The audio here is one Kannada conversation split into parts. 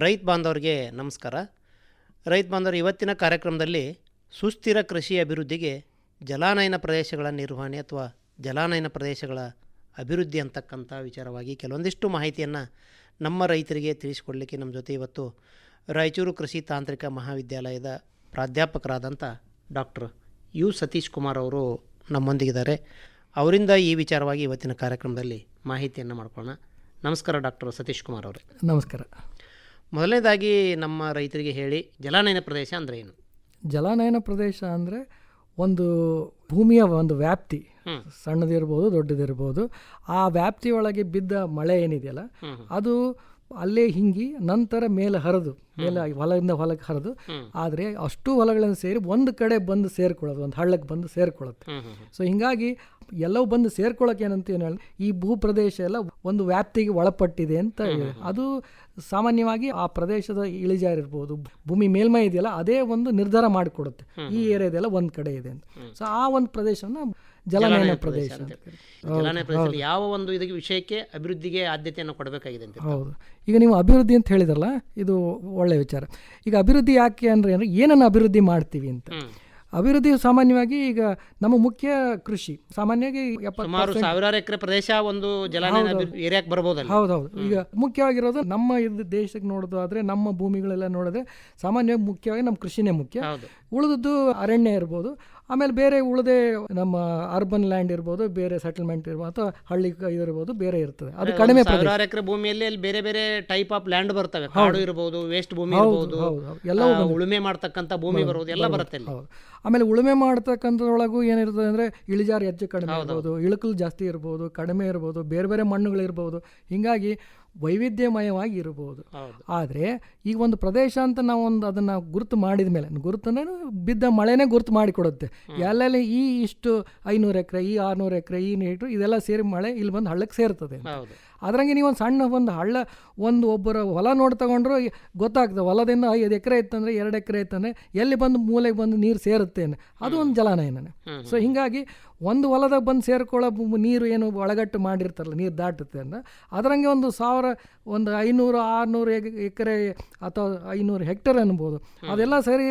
ರೈತ ಬಾಂಧವರಿಗೆ ನಮಸ್ಕಾರ. ರೈತ ಬಾಂಧವರು, ಇವತ್ತಿನ ಕಾರ್ಯಕ್ರಮದಲ್ಲಿ ಸುಸ್ಥಿರ ಕೃಷಿ ಅಭಿವೃದ್ಧಿಗೆ ಜಲಾನಯನ ಪ್ರದೇಶಗಳ ನಿರ್ವಹಣೆ ಅಥವಾ ಜಲಾನಯನ ಪ್ರದೇಶಗಳ ಅಭಿವೃದ್ಧಿ ಅಂತಕ್ಕಂಥ ವಿಚಾರವಾಗಿ ಕೆಲವೊಂದಿಷ್ಟು ಮಾಹಿತಿಯನ್ನು ನಮ್ಮ ರೈತರಿಗೆ ತಿಳಿಸಿಕೊಡಲಿಕ್ಕೆ ನಮ್ಮ ಜೊತೆ ಇವತ್ತು ರಾಯಚೂರು ಕೃಷಿ ತಾಂತ್ರಿಕ ಮಹಾವಿದ್ಯಾಲಯದ ಪ್ರಾಧ್ಯಾಪಕರಾದಂಥ ಡಾಕ್ಟರ್ ಯು ಸತೀಶ್ ಕುಮಾರ್ ಅವರು ನಮ್ಮೊಂದಿಗಿದ್ದಾರೆ. ಅವರಿಂದ ಈ ವಿಚಾರವಾಗಿ ಇವತ್ತಿನ ಕಾರ್ಯಕ್ರಮದಲ್ಲಿ ಮಾಹಿತಿಯನ್ನು ಮಾಡ್ಕೊಳ್ಳೋಣ. ನಮಸ್ಕಾರ ಡಾಕ್ಟರ್ ಸತೀಶ್ ಕುಮಾರ್ ಅವರೇ. ನಮಸ್ಕಾರ. ಮೊದಲನೇದಾಗಿ ನಮ್ಮ ರೈತರಿಗೆ ಹೇಳಿ ಜಲಾನಯನ ಪ್ರದೇಶ ಅಂದರೆ ಏನು ಜಲಾನಯನ ಪ್ರದೇಶ ಅಂದರೆ ಒಂದು ಭೂಮಿಯ ಒಂದು ವ್ಯಾಪ್ತಿ. ಸಣ್ಣದಿರ್ಬೋದು ದೊಡ್ಡದಿರ್ಬೋದು ಆ ವ್ಯಾಪ್ತಿಯೊಳಗೆ ಬಿದ್ದ ಮಳೆ ಏನಿದೆಯಲ್ಲ. ಅದು ಅಲ್ಲೇ ಹಿಂಗಿ ನಂತರ ಮೇಲೆ ಹರಿದು ಮೇಲೆ ಹೊಲದಿಂದ ಹೊಲಕ್ಕೆ ಹರಿದು. ಆದರೆ ಅಷ್ಟು ಹೊಲಗಳನ್ನು ಸೇರಿ ಒಂದು ಕಡೆ ಬಂದು ಸೇರ್ಕೊಳ್ಳೋದು ಒಂದು ಹಳ್ಳಕ್ಕೆ ಬಂದು ಸೇರ್ಕೊಳ್ಳುತ್ತೆ. ಸೊ ಹಿಂಗಾಗಿ ಎಲ್ಲವೂ ಬಂದು ಸೇರ್ಕೊಳ್ಳೋಕೆ ಏನಂತ ಏನು ಹೇಳಿ ಈ ಭೂ ಪ್ರದೇಶ ಎಲ್ಲ ಒಂದು ವ್ಯಾಪ್ತಿಗೆ ಒಳಪಟ್ಟಿದೆ ಅಂತ ಅದು ಸಾಮಾನ್ಯವಾಗಿ ಆ ಪ್ರದೇಶದ ಇಳಿಜಾರಿರ್ಬೋದು ಭೂಮಿ ಮೇಲ್ಮೈ ಇದೆಯಲ್ಲ ಅದೇ ಒಂದು ನಿರ್ಧಾರ ಮಾಡಿಕೊಡುತ್ತೆ. ಈ ಏರಿಯಾದೆಲ್ಲ ಒಂದು ಕಡೆ ಇದೆ ಅಂತ. ಸೊ ಆ ಒಂದು ಪ್ರದೇಶವನ್ನು ಜಲನಯನ ಪ್ರದೇಶ. ಜಲಾನಯನ ಪ್ರದೇಶದಲ್ಲಿ ಯಾವ ಒಂದು ಇದಕ್ಕೆ ವಿಷಯಕ್ಕೆ ಅಭಿವೃದ್ಧಿಗೆ ಆದ್ಯತೆಯನ್ನು ಕೊಡಬೇಕಾಗಿದೆ ಅಂತ ಹೌದು. ಈಗ ನೀವು ಅಭಿವೃದ್ಧಿ ಅಂತ ಹೇಳಿದ್ರಲ್ಲ ಇದು ಒಳ್ಳೆ ವಿಚಾರ. ಈಗ ಅಭಿವೃದ್ಧಿ ಯಾಕೆ ಅಂದರೆ ಅಂದರೆ ಏನನ್ನು ಅಭಿವೃದ್ಧಿ ಮಾಡ್ತೀವಿ ಅಂತ. ಅಭಿವೃದ್ಧಿ ಸಾಮಾನ್ಯವಾಗಿ ಈಗ ನಮ್ಮ ಮುಖ್ಯ ಕೃಷಿ ಸಾಮಾನ್ಯವಾಗಿ ಸುಮಾರು ಸಾವಿರಾರು ಎಕರೆ ಪ್ರದೇಶ ಒಂದು ಜಲಾನಯನ ಏರಿಯಾಕ್ಕೆ ಬರ್ಬೋದಲ್ಲ? ಹೌದೌದು. ಈಗ ಮುಖ್ಯವಾಗಿರೋದು ನಮ್ಮ ಇದು ದೇಶಕ್ಕೆ ನೋಡೋದಾದ್ರೆ ಆದರೆ ನಮ್ಮ ಭೂಮಿಗಳೆಲ್ಲ ನೋಡಿದ್ರೆ ಸಾಮಾನ್ಯವಾಗಿ ಮುಖ್ಯವಾಗಿ ನಮ್ಮ ಕೃಷಿನೇ ಮುಖ್ಯ. ಉಳಿದದ್ದು ಅರಣ್ಯ ಇರ್ಬೋದು. ಆಮೇಲೆ ಬೇರೆ ಉಳಿದೇ ನಮ್ಮ ಅರ್ಬನ್ ಲ್ಯಾಂಡ್ ಇರ್ಬೋದು ಬೇರೆ ಸೆಟಲ್ಮೆಂಟ್ ಇರ್ಬೋದು ಅಥವಾ ಹಳ್ಳಿ ಇದಿರ್ಬೋದು ಬೇರೆ ಇರ್ತದೆ. ಅದು ಕಡಿಮೆ ಸಾವಿರಾರು ಎಕರೆ ಭೂಮಿಯಲ್ಲಿ ಅಲ್ಲಿ ಬೇರೆ ಬೇರೆ ಟೈಪ್ ಆಫ್ ಲ್ಯಾಂಡ್ ಬರ್ತವೆ. ಕಾಡು ಇರ್ಬೋದು ವೇಸ್ಟ್ ಭೂಮಿ ಇರ್ಬೋದು ಎಲ್ಲ ಉಳುಮೆ ಮಾಡ್ತಕ್ಕಂಥ ಭೂಮಿ ಬರುವುದು ಎಲ್ಲ ಬರುತ್ತೆ ಹೌದು. ಆಮೇಲೆ ಉಳುಮೆ ಮಾಡ್ತಕ್ಕಂಥದ್ರೊಳಗೂ ಏನಿರ್ತದೆ ಅಂದರೆ ಇಳಿಜಾರು ಹೆಚ್ಚು ಕಡಿಮೆ ಇರ್ಬೋದು ಇಳುಕಲು ಜಾಸ್ತಿ ಇರ್ಬೋದು ಕಡಿಮೆ ಇರ್ಬೋದು ಬೇರೆ ಬೇರೆ ಮಣ್ಣುಗಳಿರ್ಬೋದು. ಹೀಗಾಗಿ ವೈವಿಧ್ಯಮಯವಾಗಿ ಇರಬಹುದು. ಆದರೆ ಈಗ ಒಂದು ಪ್ರದೇಶ ಅಂತ ನಾವು ಒಂದು ಅದನ್ನು ಗುರುತು ಮಾಡಿದ ಮೇಲೆ ಗುರುತಂದ್ರೆ ಬಿದ್ದ ಮಳೆನೇ ಗುರುತು ಮಾಡಿಕೊಡುತ್ತೆ. ಎಲ್ಲೆಲ್ಲಿ ಈ ಇಷ್ಟು ಐನೂರು ಎಕರೆ ಈ ಆರುನೂರು ಎಕರೆ ಈ ನೀಟ್ರು ಇದೆಲ್ಲ ಸೇರಿ ಮಳೆ ಇಲ್ಲಿ ಬಂದು ಹಳ್ಳಕ್ಕೆ ಸೇರ್ತದೆ ಅದ್ರಂಗೆ ನೀವು ಒಂದು ಸಣ್ಣ ಒಂದು ಹಳ್ಳ ಒಂದು ಒಬ್ಬರ ಹೊಲ ನೋಡಿ ತಗೊಂಡ್ರು ಗೊತ್ತಾಗ್ತದೆ. ಹೊಲದಿಂದ ಐದು ಎಕರೆ ಇತ್ತಂದ್ರೆ ಎರಡು ಎಕರೆ ಇತ್ತಂದರೆ ಎಲ್ಲಿ ಬಂದು ಮೂಲೆಗೆ ಬಂದು ನೀರು ಸೇರುತ್ತೆ. ಅದು ಒಂದು ಜಲಾನಯನ ಸೊ ಹಿಂಗಾಗಿ ಒಂದು ಹೊಲದಾಗ ಬಂದು ಸೇರ್ಕೊಳ್ಳೋ ನೀರು ಏನು ಒಳಗಟ್ಟು ಮಾಡಿರ್ತಾರಲ್ಲ ನೀರು ದಾಟುತ್ತೆ ಅಂದರೆ ಅದರಂಗೆ ಒಂದು ಸಾವಿರ ಒಂದು ಐನೂರು ಆರುನೂರು ಎಕರೆ ಅಥವಾ ಐನೂರು ಹೆಕ್ಟೇರ್ ಅನ್ಬೋದು. ಅದೆಲ್ಲ ಸರಿ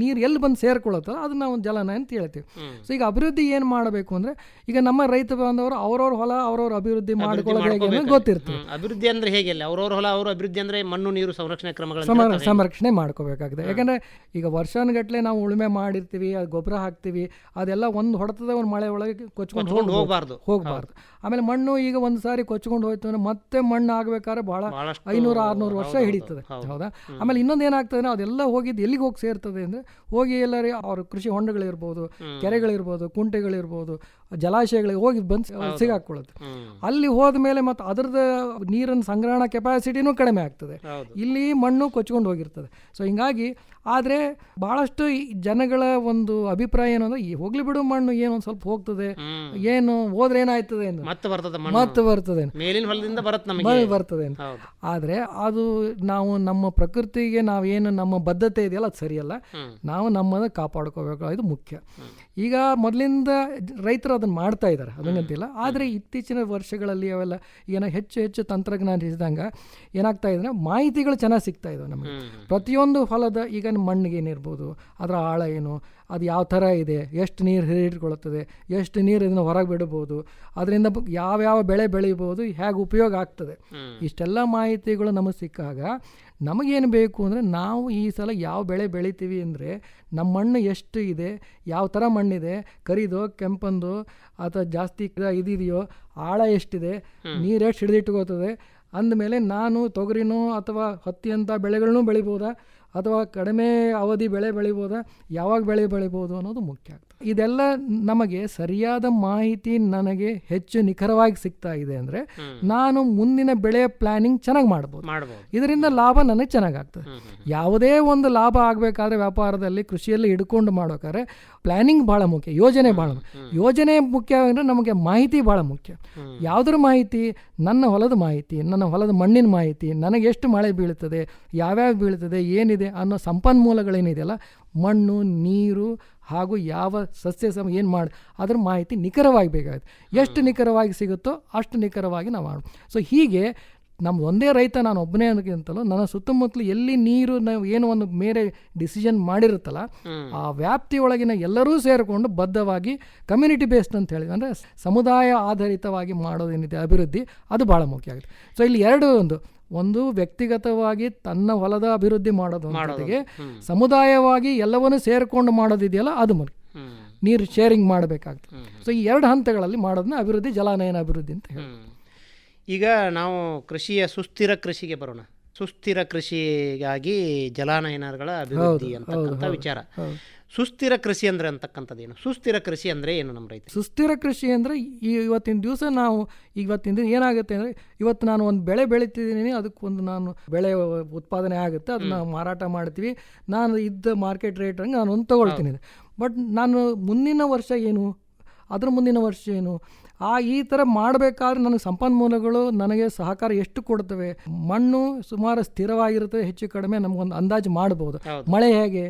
ನೀರು ಎಲ್ಲಿ ಬಂದು ಸೇರ್ಕೊಳ್ಳುತ್ತಲ್ಲ ಅದನ್ನ ಒಂದು ಜಲನ ಅಂತ ಹೇಳ್ತೀವಿ. ಸೊ ಈಗ ಅಭಿವೃದ್ಧಿ ಏನು ಮಾಡಬೇಕು ಅಂದರೆ ಈಗ ನಮ್ಮ ರೈತ ಬಂದವರು ಅವ್ರವ್ರ ಹೊಲ ಅವ್ರವ್ರ ಅಭಿವೃದ್ಧಿ ಮಾಡ್ಕೊಳ್ಳೋದು ಗೊತ್ತಿರ್ತದೆ. ಅಭಿವೃದ್ಧಿ ಅಂದ್ರೆ ಹೇಗೆ ಅಲ್ಲಿ? ಅವ್ರವ್ರ ಹೊಲ ಅವರು ಅಭಿವೃದ್ಧಿ ಅಂದ್ರೆ ಮಣ್ಣು ನೀರು ಸಂರಕ್ಷಣೆ ಕ್ರಮಗಳನ್ನು ಸಮರ ಸಂರಕ್ಷಣೆ ಮಾಡ್ಕೋಬೇಕಾಗಿದೆ ಯಾಕಂದ್ರೆ ಈಗ ವರ್ಷಾನುಗಟ್ಟಲೆ ನಾವು ಉಳುಮೆ ಮಾಡಿರ್ತೀವಿ ಅದು ಗೊಬ್ಬರ ಹಾಕ್ತೀವಿ ಅದೆಲ್ಲ ಒಂದು ಹೊಡೆತದ ಒಂದು ಮಳೆ ಒಳಗೆ ಕೊಚ್ಕೊಂಡು ಹೋಗಬಾರ್ದು. ಹೋಗ್ಬಾರ್ದು. ಆಮೇಲೆ ಮಣ್ಣು ಈಗ ಒಂದು ಸಾರಿ ಕೊಚ್ಕೊಂಡು ಹೋಯ್ತು ಅಂದ್ರೆ ಮತ್ತೆ ಮಣ್ಣು ಆಗ್ಬೇಕಾದ್ರೆ ಬಹಳ ಐನೂರು ಆರುನೂರು ವರ್ಷ ಹಿಡಿತದೆ. ಹೌದಾ ಆಮೇಲೆ ಇನ್ನೊಂದು ಏನಾಗ್ತದೆ ಅಂದ್ರೆ ಅದೆಲ್ಲ ಹೋಗಿದ್ದು ಎಲ್ಲಿಗೆ ಹೋಗಿ ಸೇರ್ತದೆ ಅಂದ್ರೆ ಹೋಗಿ ಎಲ್ಲರಿ ಅವ್ರ ಕೃಷಿ ಹೊಂಡಗಳಿರ್ಬೋದು ಕೆರೆಗಳಿರ್ಬೋದು ಕುಂಟೆಗಳಿರ್ಬೋದು ಜಲಾಶಯಗಳಿಗೆ ಹೋಗಿ ಬಂದು ಸಿಗಾಕೊಳ್ಳುತ್ತೆ ಅಲ್ಲಿ ಹೋದ ಮೇಲೆ ಮತ್ತು ಅದರದ್ದು ನೀರಿನ ಸಂಗ್ರಹಣಾ ಕೆಪಾಸಿಟಿನೂ ಕಡಿಮೆ ಆಗ್ತದೆ. ಇಲ್ಲಿ ಮಣ್ಣು ಕೊಚ್ಕೊಂಡು ಹೋಗಿರ್ತದೆ. ಸೊ ಹಿಂಗಾಗಿ ಆದರೆ ಭಾಳಷ್ಟು ಜನಗಳ ಒಂದು ಅಭಿಪ್ರಾಯ ಏನು ಅಂದರೆ ಈ ಹೋಗ್ಲಿ ಬಿಡು ಮಣ್ಣು ಏನು ಒಂದು ಸ್ವಲ್ಪ ಹೋಗ್ತದೆ ಏನು ಹೋದ್ರೆ ಏನಾಯ್ತದೆ ಮತ್ತೆ ಬರ್ತದ ಬರ್ತದೆ ಆದರೆ ಅದು ನಾವು ನಮ್ಮ ಪ್ರಕೃತಿಗೆ ನಾವೇನು ನಮ್ಮ ಬದ್ಧತೆ ಇದೆಯಲ್ಲ ಅದು ಸರಿಯಲ್ಲ. ನಾವು ನಮ್ಮನ್ನು ಕಾಪಾಡ್ಕೋಬೇಕು ಇದು ಮುಖ್ಯ. ಈಗ ಮೊದಲಿಂದ ರೈತರು ಅದನ್ನು ಮಾಡ್ತಾ ಇದ್ದಾರೆ ಅದನ್ನಂತಿಲ್ಲ ಆದರೆ ಇತ್ತೀಚಿನ ವರ್ಷಗಳಲ್ಲಿ ಅವೆಲ್ಲ ಏನೋ ಹೆಚ್ಚು ಹೆಚ್ಚು ತಂತ್ರಜ್ಞಾನ ಇದ್ದಂಗೆ ಏನಾಗ್ತಾ ಇದೆ ಅಂದ್ರೆ ಮಾಹಿತಿಗಳು ಚೆನ್ನಾಗಿ ಸಿಗ್ತಾ ಇದಾವೆ ನಮಗೆ. ಪ್ರತಿಯೊಂದು ಹೊಲದ ಈಗ ಮಣ್ಣಿಗೆ ಏನಿರ್ಬೋದು ಅದರ ಆಳ ಏನು ಅದು ಯಾವ ಥರ ಇದೆ ಎಷ್ಟು ನೀರು ಹಿಡಿಕೊಳ್ಳುತ್ತದೆ ಎಷ್ಟು ನೀರು ಇದನ್ನು ಹೊರಗೆ ಬಿಡಬಹುದು ಅದರಿಂದ ಯಾವ್ಯಾವ ಬೆಳೆ ಬೆಳಿಬೋದು ಹೇಗೆ ಉಪಯೋಗ ಆಗ್ತದೆ. ಇಷ್ಟೆಲ್ಲ ಮಾಹಿತಿಗಳು ನಮಗೆ ಸಿಕ್ಕಾಗ ನಮಗೇನು ಬೇಕು ಅಂದರೆ ನಾವು ಈ ಸಲ ಯಾವ ಬೆಳೆ ಬೆಳಿತೀವಿ ಅಂದರೆ ನಮ್ಮ ಮಣ್ಣು ಎಷ್ಟು ಇದೆ ಯಾವ ಥರ ಮಣ್ಣಿದೆ ಕರಿದೋ ಕೆಂಪಂದು ಅಥವಾ ಜಾಸ್ತಿ ಇದಿದೆಯೋ ಆಳ ಎಷ್ಟಿದೆ ನೀರು ಎಷ್ಟು ಹಿಡಿದಿಟ್ಕೋತದೆ ಅಂದಮೇಲೆ ನಾನು ತೊಗರಿನೋ ಅಥವಾ ಹತ್ತಿಯಂಥ ಬೆಳೆಗಳನ್ನೂ ಬೆಳಿಬೋದಾ? ಅಥವಾ ಕಡಿಮೆ ಅವಧಿ ಬೆಳೆ ಬೆಳಿಬೋದಾ? ಯಾವಾಗ ಬೆಳೆ ಬೆಳಿಬೋದು ಅನ್ನೋದು ಮುಖ್ಯ ಆಗ್ತದೆ. ಇದೆಲ್ಲ ನಮಗೆ ಸರಿಯಾದ ಮಾಹಿತಿ ನನಗೆ ಹೆಚ್ಚು ನಿಖರವಾಗಿ ಸಿಗ್ತಾ ಇದೆ ಅಂದರೆ ನಾನು ಮುಂದಿನ ಬೆಳೆಯ ಪ್ಲಾನಿಂಗ್ ಚೆನ್ನಾಗಿ ಮಾಡ್ಬೋದು. ಇದರಿಂದ ಲಾಭ ನನಗೆ ಚೆನ್ನಾಗಾಗ್ತದೆ. ಯಾವುದೇ ಒಂದು ಲಾಭ ಆಗಬೇಕಾದ್ರೆ ವ್ಯಾಪಾರದಲ್ಲಿ ಕೃಷಿಯಲ್ಲಿ ಹಿಡ್ಕೊಂಡು ಮಾಡಬೇಕಾದ್ರೆ ಪ್ಲಾನಿಂಗ್ ಭಾಳ ಮುಖ್ಯ ಯೋಜನೆ ಭಾಳ ಮುಖ್ಯ. ಯೋಜನೆ ಮುಖ್ಯ ಅಂದರೆ ನಮಗೆ ಮಾಹಿತಿ ಭಾಳ ಮುಖ್ಯ. ಯಾವುದ್ರ ಮಾಹಿತಿ ನನ್ನ ಹೊಲದ ಮಾಹಿತಿ ನನ್ನ ಹೊಲದ ಮಣ್ಣಿನ ಮಾಹಿತಿ ನನಗೆ ಎಷ್ಟು ಮಳೆ ಬೀಳ್ತದೆ ಯಾವ್ಯಾವ ಬೀಳ್ತದೆ ಏನಿದೆ ಅನ್ನೋ ಸಂಪನ್ಮೂಲಗಳೇನಿದೆಯಲ್ಲ ಮಣ್ಣು ನೀರು ಹಾಗೂ ಯಾವ ಸಸ್ಯ ಸಮ ಏನು ಮಾಡಿ ಅದ್ರ ಮಾಹಿತಿ ನಿಖರವಾಗಿ ಬೇಕಾಗುತ್ತೆ. ಎಷ್ಟು ನಿಖರವಾಗಿ ಸಿಗುತ್ತೋ ಅಷ್ಟು ನಿಖರವಾಗಿ ನಾವು ಮಾಡ ಸೊ ಹೀಗೆ ನಮ್ಮ ಒಂದೇ ರೈತ ನಾನು ಒಬ್ಬನೇ ಅನ್ನೋಕ್ಕಿಂತಲೂ ನನ್ನ ಸುತ್ತಮುತ್ತಲು ಎಲ್ಲಿ ನೀರು ನಾವು ಏನು ಒಂದು ಮೇರೆ ಡಿಸಿಷನ್ ಮಾಡಿರುತ್ತಲ್ಲ ಆ ವ್ಯಾಪ್ತಿಯೊಳಗಿನ ಎಲ್ಲರೂ ಸೇರಿಕೊಂಡು ಬದ್ಧವಾಗಿ ಕಮ್ಯುನಿಟಿ ಬೇಸ್ಡ್ ಅಂತ ಹೇಳಿದ್ರೆ ಅಂದರೆ ಸಮುದಾಯ ಆಧಾರಿತವಾಗಿ ಮಾಡೋದೇನಿದೆ ಅಭಿವೃದ್ಧಿ ಅದು ಭಾಳ ಮುಖ್ಯ ಆಗುತ್ತೆ. ಸೊ ಇಲ್ಲಿ ಎರಡು ಒಂದು ಒಂದು ವ್ಯಕ್ತಿಗತವಾಗಿ ತನ್ನ ಹೊಲದ ಅಭಿವೃದ್ಧಿ ಮಾಡೋದು ಜೊತೆಗೆ ಸಮುದಾಯವಾಗಿ ಎಲ್ಲವನ್ನೂ ಸೇರಿಕೊಂಡು ಮಾಡೋದಿದೆಯಲ್ಲ ಅದು ಮುಖ್ಯ ನೀರು ಶೇರಿಂಗ್ ಮಾಡಬೇಕಾಗ್ತದೆ. ಸೊ ಈ ಎರಡು ಹಂತಗಳಲ್ಲಿ ಮಾಡೋದನ್ನ ಅಭಿವೃದ್ಧಿ ಜಲಾನಯನ ಅಭಿವೃದ್ಧಿ ಅಂತ ಹೇಳಿ ಈಗ ನಾವು ಕೃಷಿಯ ಸುಸ್ಥಿರ ಕೃಷಿಗೆ ಬರೋಣ. ಸುಸ್ಥಿರ ಕೃಷಿಗಾಗಿ ಜಲಾನಯನಗಳ ಅಭಿವೃದ್ಧಿ ಅಂತಕ್ಕಂಥ ವಿಚಾರ. ಸುಸ್ಥಿರ ಕೃಷಿ ಅಂದರೆ ಅಂತಕ್ಕಂಥದ್ದು ಏನು ಸುಸ್ಥಿರ ಕೃಷಿ ಅಂದರೆ ಏನು ನಮ್ಮ ರೈತ ಸುಸ್ಥಿರ ಕೃಷಿ ಅಂದರೆ ಈ ಇವತ್ತಿನ ದಿವಸ ನಾವು ಇವತ್ತಿನ ದಿನ ಏನಾಗುತ್ತೆ ಅಂದರೆ ಇವತ್ತು ನಾನು ಒಂದು ಬೆಳೆ ಬೆಳಿತಿದ್ದೀನಿ ಅದಕ್ಕೊಂದು ನಾನು ಬೆಳೆ ಉತ್ಪಾದನೆ ಆಗುತ್ತೆ ಅದನ್ನ ಮಾರಾಟ ಮಾಡ್ತೀವಿ. ನಾನು ಇದ್ದ ಮಾರ್ಕೆಟ್ ರೇಟ್ ಹಂಗೆ ನಾನು ಒಂದು ತೊಗೊಳ್ತೀನಿ ಬಟ್ ನಾನು ಮುಂದಿನ ವರ್ಷ ಏನು? ಅದ್ರ ಮುಂದಿನ ವರ್ಷ ಏನು? ಆ ಈ ಥರ ಮಾಡಬೇಕಾದ್ರೆ ನನಗೆ ಸಂಪನ್ಮೂಲಗಳು ನನಗೆ ಸಹಕಾರ ಎಷ್ಟು ಕೊಡ್ತವೆ ಮಣ್ಣು ಸುಮಾರು ಸ್ಥಿರವಾಗಿರುತ್ತೆ ಹೆಚ್ಚು ಕಡಿಮೆ ನಮಗೊಂದು ಅಂದಾಜು ಮಾಡ್ಬೋದು. ಮಳೆ ಹೇಗೆ?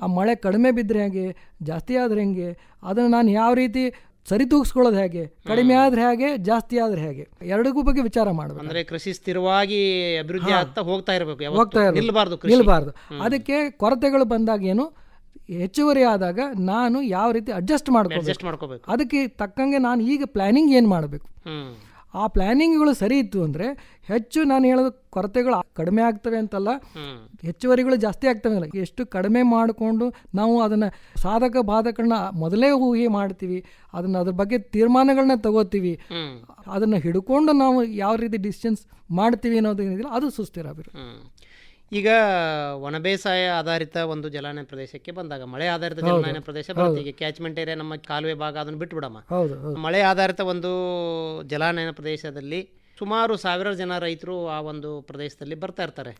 ಆ ಮಳೆ ಕಡಿಮೆ ಬಿದ್ದರೆ ಹೇಗೆ? ಜಾಸ್ತಿ ಆದ್ರೆ ಹೆಂಗೆ? ಅದನ್ನು ನಾನು ಯಾವ ರೀತಿ ಸರಿತೂಗಿಸ್ಕೊಳ್ಳೋದು ಹೇಗೆ? ಕಡಿಮೆ ಆದ್ರೆ ಹೇಗೆ? ಜಾಸ್ತಿ ಆದ್ರೆ ಹೇಗೆ? ಎರಡಕ್ಕೂ ಬಗ್ಗೆ ವಿಚಾರ ಮಾಡಬೇಕು. ಅಂದ್ರೆ ಕೃಷಿ ಸ್ಥಿರವಾಗಿ ಅಭಿವೃದ್ಧಿ ಆಗ್ತಾ ಹೋಗ್ತಾ ಇರಬೇಕು ಹೋಗ್ತಾ ಯಾವತ್ತೂ ನಿಲ್ಬಾರ್ದು ನಿಲ್ಬಾರ್ದು. ಅದಕ್ಕೆ ಕೊರತೆಗಳು ಬಂದಾಗ ಏನು? ಹೆಚ್ಚುವರಿ ಆದಾಗ ನಾನು ಯಾವ ರೀತಿ ಅಡ್ಜಸ್ಟ್ ಮಾಡ್ಕೋಬೇಕು? ಮಾಡ್ಕೋಬೇಕು. ಅದಕ್ಕೆ ತಕ್ಕಂಗೆ ನಾನು ಈಗ ಪ್ಲಾನಿಂಗ್ ಏನು ಮಾಡಬೇಕು? ಆ ಪ್ಲ್ಯಾನಿಂಗ್ಗಳು ಸರಿ ಇತ್ತು ಅಂದರೆ ಹೆಚ್ಚು ನಾನು ಹೇಳೋದು ಕೊರತೆಗಳು ಕಡಿಮೆ ಆಗ್ತವೆ ಅಂತಲ್ಲ ಹೆಚ್ಚುವರಿಗಳು ಜಾಸ್ತಿ ಆಗ್ತವೆ ಅಲ್ಲ ಎಷ್ಟು ಕಡಿಮೆ ಮಾಡಿಕೊಂಡು ನಾವು ಅದನ್ನು ಸಾಧಕ ಬಾಧಕಗಳನ್ನ ಮೊದಲೇ ಊಹೆ ಮಾಡ್ತೀವಿ ಅದನ್ನು ಅದ್ರ ಬಗ್ಗೆ ತೀರ್ಮಾನಗಳನ್ನ ತಗೋತೀವಿ ಅದನ್ನು ಹಿಡ್ಕೊಂಡು ನಾವು ಯಾವ ರೀತಿ ಡಿಸಿಷನ್ಸ್ ಮಾಡ್ತೀವಿ ಅನ್ನೋದು ಏನಿದಿಲ್ಲ ಅದು ಸುಸ್ಥಿರ. ಈಗ ಒಣ ಬೇಸಾಯ ಆಧಾರಿತ ಒಂದು ಜಲಾನಯನ ಪ್ರದೇಶಕ್ಕೆ ಬಂದಾಗ ಮಳೆ ಆಧಾರಿತ ಜಲಾನಯನ ಪ್ರದೇಶ ಬರುತ್ತೆ. ಈಗ ಕ್ಯಾಚ್ಮೆಂಟ್ ಏರಿಯಾ ನಮ್ಮ ಕಾಲುವೆ ಭಾಗ ಅದನ್ನು ಬಿಟ್ಬಿಡಮ್ಮ. ಹೌದು ಹೌದು. ಮಳೆ ಆಧಾರಿತ ಒಂದು ಜಲಾನಯನ ಪ್ರದೇಶದಲ್ಲಿ ಸುಮಾರು ಸಾವಿರಾರು ಜನ ರೈತರು ಆ ಒಂದು ಪ್ರದೇಶದಲ್ಲಿ ಬರ್ತಾ ಇರ್ತಾರೆ.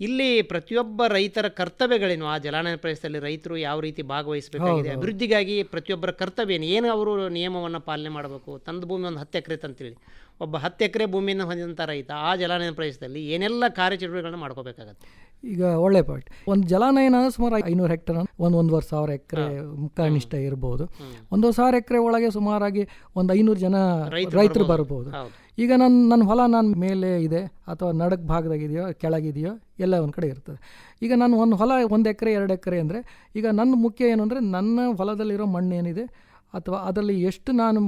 ಇಲ್ಲಿ ಪ್ರತಿಯೊಬ್ಬ ರೈತರ ಕರ್ತವ್ಯಗಳೇನು? ಆ ಜಲಾನಯನ ಪ್ರದೇಶದಲ್ಲಿ ರೈತರು ಯಾವ ರೀತಿ ಭಾಗವಹಿಸಬೇಕಾಗಿದೆ? ಅಭಿವೃದ್ಧಿಗಾಗಿ ಪ್ರತಿಯೊಬ್ಬರ ಕರ್ತವ್ಯ ಏನು? ಏನು ಅವರು ನಿಯಮವನ್ನು ಪಾಲನೆ ಮಾಡಬೇಕು ತಂದ ಭೂಮಿ ಒಂದು ಹತ್ತು ಎಕರೆ ಅಂತೇಳಿ. ಒಬ್ಬ ಹತ್ತು ಎಕರೆ ಭೂಮಿಯನ್ನು ಹೊಂದಿದಂಥ ರೈತ ಆ ಜಲಾನಯನ ಪ್ರದೇಶದಲ್ಲಿ ಏನೆಲ್ಲ ಕಾರ್ಯಚಟುವಟಿಕೆಗಳನ್ನು ಮಾಡ್ಕೋಬೇಕಾಗತ್ತೆ? ಈಗ ಒಳ್ಳೆ ಪಾಯಿಂಟ್ ಒಂದು ಜಲಾನಯನ ಸುಮಾರು ಐನೂರು ಹೆಕ್ಟರ್ ಒಂದು ಒಂದೂವರೆ ಸಾವಿರ ಎಕರೆ ಕನಿಷ್ಠ ಇರ್ಬೋದು. ಒಂದು ಸಾವಿರ ಎಕರೆ ಒಳಗೆ ಸುಮಾರಾಗಿ ಒಂದು ಐನೂರು ಜನ ರೈತರು ಬರ್ಬೋದು. ಈಗ ನನ್ನ ನನ್ನ ಹೊಲ ನಾನು ಮೇಲೆ ಇದೆ ಅಥವಾ ನಡಕ್ ಭಾಗದಾಗಿದೆಯೋ ಕೆಳಗಿದೆಯೋ ಎಲ್ಲ ಒಂದು ಕಡೆ ಇರ್ತದೆ. ಈಗ ನಾನು ಒಂದು ಹೊಲ ಒಂದು ಎಕರೆ ಎರಡು ಎಕರೆ ಅಂದರೆ ಈಗ ನನ್ನ ಮುಖ್ಯ ಏನು ಅಂದರೆ ನನ್ನ ಹೊಲದಲ್ಲಿರೋ ಮಣ್ಣು ಏನಿದೆ ಅಥವಾ ಅದರಲ್ಲಿ ಎಷ್ಟು ನಾನು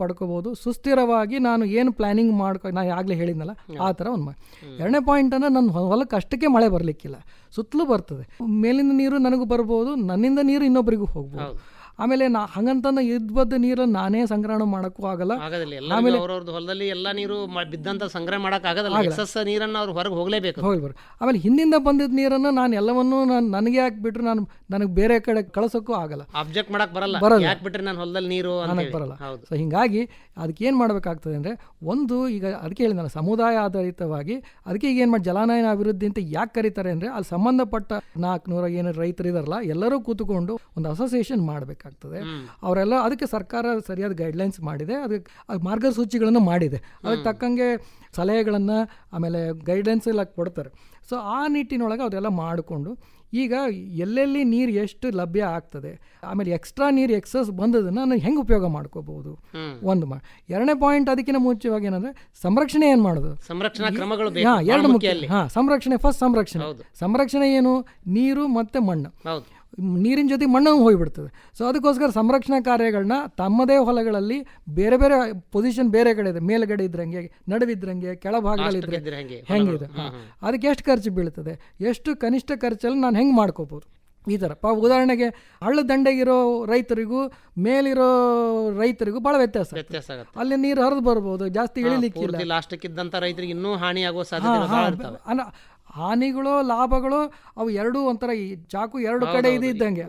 ಪಡ್ಕೋಬೋದು ಸುಸ್ಥಿರವಾಗಿ ನಾನು ಏನು ಪ್ಲ್ಯಾನಿಂಗ್ ಮಾಡ್ಕೊ ನಾನು ಆಗಲೇ ಹೇಳಿದ್ನಲ್ಲ ಆ ಥರ ಒಂದು ಮಾಡಿ ಎರಡನೇ ಪಾಯಿಂಟ್ ಅಂದರೆ ನನ್ನ ಹೊಲಕ್ಕೆ ಅಷ್ಟಕ್ಕೆ ಮಳೆ ಬರಲಿಕ್ಕಿಲ್ಲ ಸುತ್ತಲೂ ಬರ್ತದೆ. ಮೇಲಿಂದ ನೀರು ನನಗೂ ಬರ್ಬೋದು ನನ್ನಿಂದ ನೀರು ಇನ್ನೊಬ್ಬರಿಗೂ ಹೋಗ್ಬೋದು. ಆಮೇಲೆ ನಾ ಹಂಗಂತಂದು ಇದ್ಬದ್ದ ನೀರನ್ನು ನಾನೇ ಸಂಗ್ರಹಣ ಮಾಡೋಕ್ಕೂ ಆಗಲ್ಲ. ಆಗೋದಿಲ್ಲ. ಎಲ್ಲ ಅವ್ರವ್ರದ್ದು ಹೊಲದಲ್ಲಿ ಎಲ್ಲ ನೀರು ಮ- ಬಿದ್ದಂತ ಸಂಗ್ರಹ ಮಾಡಕ್ ಆಗೋದಿಲ್ಲ ಎಕ್ಸಸ್ ನೀರನ್ನು ಅವ್ರು ಹೊರಗೆ ಹೋಗಲೇಬೇಕು. ಹೋಗಿ ಆಮೇಲೆ ಹಿಂದಿಂದ ಬಂದಿದ್ದ ನೀರನ್ನು ನಾನು ಎಲ್ಲವನ್ನೂ ನಾನು ನನಗೆ ಹಾಕ್ಬಿಟ್ರೆ ನಾನು ನನಗೆ ಬೇರೆ ಕಡೆ ಕಳಿಸೋಕ್ಕೂ ಆಗಲ್ಲ. ಆಬ್ಜೆಕ್ಟ್ ಮಾಡಕ್ ಬರಲ್ಲ. ಬರಲ್ಲ. ಯಾಕೆ ಬಿಟ್ರೆ ನಾನು ಹೊಲದಲ್ಲಿ ನೀರು ಅಂತ ನನಗೆ ಹೇಳಿ. ಬರಲ್ಲ. ಹೌದು. ಸೊ ಹೀಗಾಗಿ ಅದಕ್ಕೆ ಏನು ಮಾಡಬೇಕಾಗ್ತದೆ ಅಂದರೆ ಒಂದು ಈಗ ಅದಕ್ಕೆ ಹೇಳಿದ್ನಲ್ಲ ಸಮುದಾಯ ಆಧಾರಿತವಾಗಿ ಅದಕ್ಕೆ ಈಗ ಏನು ಮಾಡಿ ಜಲಾನಯನ ಅಭಿವೃದ್ಧಿ ಅಂತ ಯಾಕೆ ಕರೀತಾರೆ ಅಂದರೆ ಅಲ್ಲಿ ಸಂಬಂಧಪಟ್ಟ ನಾಲ್ಕುನೂರ ಏನು ರೈತರು ಇದಾರಲ್ಲ ಎಲ್ಲರೂ ಕೂತ್ಕೊಂಡು ಒಂದು ಅಸೋಸಿಯೇಷನ್ ಮಾಡಬೇಕಾಗ್ತದೆ. ಅವರೆಲ್ಲ ಅದಕ್ಕೆ ಸರ್ಕಾರ ಸರಿಯಾದ ಗೈಡ್ಲೈನ್ಸ್ ಮಾಡಿದೆ ಅದಕ್ಕೆ ಮಾರ್ಗಸೂಚಿಗಳನ್ನು ಮಾಡಿದೆ. ಅದಕ್ಕೆ ತಕ್ಕಂಗೆ ಸಲಹೆಗಳನ್ನು ಆಮೇಲೆ ಗೈಡ್ಲೈನ್ಸ್ ಎಲ್ಲ ಕೊಡ್ತಾರೆ. ಸೊ ಆ ನಿಟ್ಟಿನೊಳಗೆ ಅವರೆಲ್ಲ ಮಾಡಿಕೊಂಡು ಈಗ ಎಲ್ಲೆಲ್ಲಿ ನೀರು ಎಷ್ಟು ಲಭ್ಯ ಆಗ್ತದೆ? ಆಮೇಲೆ ಎಕ್ಸ್ಟ್ರಾ ನೀರು ಎಕ್ಸಸ್ ಬಂದದನ್ನು ನಾನು ಹೆಂಗೆ ಉಪಯೋಗ ಮಾಡ್ಕೋಬಹುದು? ಒಂದು ಮಾ ಎರಡನೇ ಪಾಯಿಂಟ್ ಅದಕ್ಕಿಂತ ಮುಂಚೆವಾಗಿ ಏನಂದ್ರೆ ಸಂರಕ್ಷಣೆ ಏನು ಮಾಡೋದು? ಸಂರಕ್ಷಣಾ ಕ್ರಮಗಳು ಹಾ ಎರಡು ಮುಖ್ಯ ಮುಖ್ಯ ಸಂರಕ್ಷಣೆ ಫಸ್ಟ್ ಸಂರಕ್ಷಣೆ. ಸಂರಕ್ಷಣೆ ಏನು? ನೀರು ಮತ್ತು ಮಣ್ಣು. ನೀರಿನ ಜೊತೆ ಮಣ್ಣು ಹೋಗಿಬಿಡ್ತದೆ. ಸೊ ಅದಕ್ಕೋಸ್ಕರ ಸಂರಕ್ಷಣಾ ಕಾರ್ಯಗಳನ್ನ ತಮ್ಮದೇ ಹೊಲಗಳಲ್ಲಿ ಬೇರೆ ಬೇರೆ ಪೊಸಿಷನ್ ಬೇರೆ ಕಡೆ ಇದೆ. ಮೇಲ್ಗಡೆ ಇದ್ರಂಗೆ ನಡುವಿದ್ರಂಗೆ ಕೆಳಭಾಗದಲ್ಲಿದ್ರೆ ಹೆಂಗೆ ಹೆಂಗಿದೆ ಅದಕ್ಕೆ ಎಷ್ಟು ಖರ್ಚು ಬೀಳ್ತದೆ? ಎಷ್ಟು ಕನಿಷ್ಠ ಖರ್ಚಲ್ಲಿ ನಾನು ಹೆಂಗೆ ಮಾಡ್ಕೋಬೋದು? ಈ ಥರ ಪಾ ಉದಾಹರಣೆಗೆ ಹಳ್ಳ ದಂಡೆಗಿರೋ ರೈತರಿಗೂ ಮೇಲಿರೋ ರೈತರಿಗೂ ಭಾಳ ವ್ಯತ್ಯಾಸ ವ್ಯತ್ಯಾಸ ಆಗುತ್ತೆ. ಅಲ್ಲಿ ನೀರು ಹರಿದು ಬರ್ಬೋದು ಜಾಸ್ತಿ ಇಳಿಲಿಕ್ಕೆ ಪೂರ್ತಿ ಇದ್ದಂಥ ರೈತರಿಗೆ ಇನ್ನೂ ಹಾನಿ ಆಗುವ ಸಾಧ್ಯತೆ ಹಾನಿಗಳು ಲಾಭಗಳು ಅವು ಎರಡೂ ಒಂಥರ ಈ ಚಾಕು ಎರಡು ಕಡೆ ಇದೆ ಇದ್ದಂಗೆ